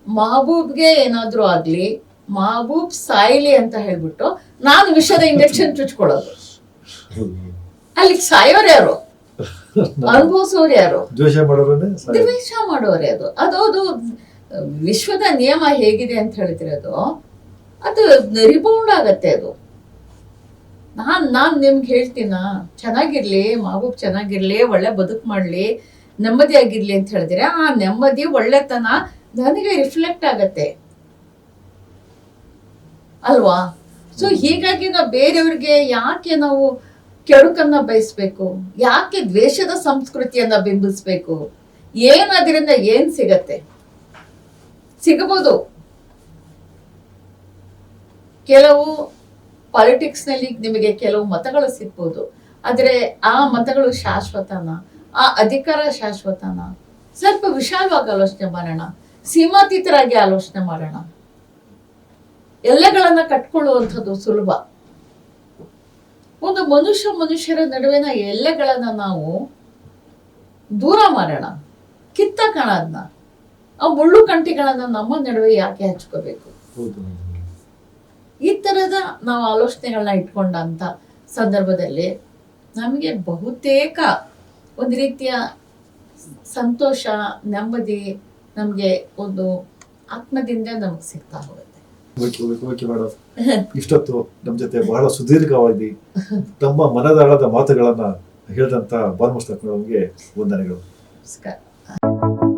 ಮಹಬೂಬ್ಗೆ ಏನಾದ್ರೂ ಆಗ್ಲಿ ಮಹಬೂಬ್ ಸಾಯ್ಲಿ ಅಂತ ಹೇಳ್ಬಿಟ್ಟು ನಾನು ವಿಷದ ಇಂಜೆಕ್ಷನ್ ಚುಚ್ಕೊಳ್ಳೋದು. ಅಲ್ಲಿ ಅಲ್ಲಿಗೆ ಸಾಯೋರು ಯಾರು? ಅನುಭವಿಸೋರು ಯಾರು? ದ್ವೇಷ ಮಾಡೋರೇ ಸಾಯೋದು. ದ್ವೇಷ ಮಾಡೋರೆ ಅದು ಅದು ಅದು ವಿಶ್ವದ ನಿಯಮ ಹೇಗಿದೆ ಅಂತ ಹೇಳ್ತಿರೋದು ಅದು ಅದು ರಿಬೌಂಡ್ ಆಗತ್ತೆ ಅದು. ನಾನ್ ನಾನ್ ನಿಮ್ಗೆ ಹೇಳ್ತೀನ? ಚೆನ್ನಾಗಿರ್ಲಿ ಮಹಬೂಬ್ ಚೆನ್ನಾಗಿರ್ಲಿ ಒಳ್ಳೆ ಬದುಕು ಮಾಡ್ಲಿ ನೆಮ್ಮದಿ ಆಗಿರ್ಲಿ ಅಂತ ಹೇಳಿದ್ರೆ ಆ ನೆಮ್ಮದಿ ಒಳ್ಳೆತನ ನನಗೆ ರಿಫ್ಲೆಕ್ಟ್ ಆಗತ್ತೆ. ಅಲ್ವಾ? ಸೊ ಹೀಗಾಗಿ ನಾವು ಬೇರೆಯವ್ರಿಗೆ ಯಾಕೆ ನಾವು ಕೆಡುಕನ್ನ ಬಯಸ್ಬೇಕು? ಯಾಕೆ ದ್ವೇಷದ ಸಂಸ್ಕೃತಿಯನ್ನ ಬಿಂಬಿಸ್ಬೇಕು? ಏನ್ ಅದರಿಂದ ಏನ್ ಸಿಗತ್ತೆ? ಸಿಗಬಹುದು ಕೆಲವು ಪಾಲಿಟಿಕ್ಸ್ನಲ್ಲಿ ನಿಮಗೆ ಕೆಲವು ಮತಗಳು ಸಿಗ್ಬೋದು. ಆದ್ರೆ ಆ ಮತಗಳು ಶಾಶ್ವತನ? ಆ ಅಧಿಕಾರ ಶಾಶ್ವತನ? ಸ್ವಲ್ಪ ವಿಶಾಲವಾಗಿ ಆಲೋಚನೆ ಮಾಡೋಣ. ಸೀಮಾತೀತರಾಗಿ ಆಲೋಚನೆ ಮಾಡೋಣ. ಎಲ್ಲೆಗಳನ್ನ ಕಟ್ಕೊಳ್ಳುವಂಥದ್ದು ಸುಲಭ. ಒಂದು ಮನುಷ್ಯ ಮನುಷ್ಯರ ನಡುವಿನ ಎಲ್ಲೆಗಳನ್ನ ನಾವು ದೂರ ಮಾಡೋಣ ಕಿತ್ತ ಕಾಣದ್ನ ಆ ಮುಳ್ಳು ಕಂಟಿಗಳನ್ನ ನಮ್ಮ ನಡುವೆ ಯಾಕೆ ಹಚ್ಕೋಬೇಕು? ಈ ತರದ ನಾವು ಆಲೋಚನೆಗಳನ್ನ ಇಟ್ಕೊಂಡಂತ ಸಂದರ್ಭದಲ್ಲಿ ನಮಗೆ ಬಹುತೇಕ ಒಂದು ರೀತಿಯ ಸಂತೋಷ ನೆಮ್ಮದಿ ನಮಗೆ ಒಂದು ಆತ್ಮದಿಂದ ನಮಗೆ ಸಿಗ್ತಾ ಹೋಗುತ್ತೆ. ಮೇಡಮ್ ಇಷ್ಟೊತ್ತು ನಮ್ಮ ಜೊತೆ ಬಹಳ ಸುದೀರ್ಘವಾಗಿ ತಮ್ಮ ಮನದಾಳದ ಮಾತುಗಳನ್ನ ಹೇಳಿದಂತ ಮಸ್ತ್ ನಮಗೆ ವಂದನೆಗಳು. ನಮಸ್ಕಾರ.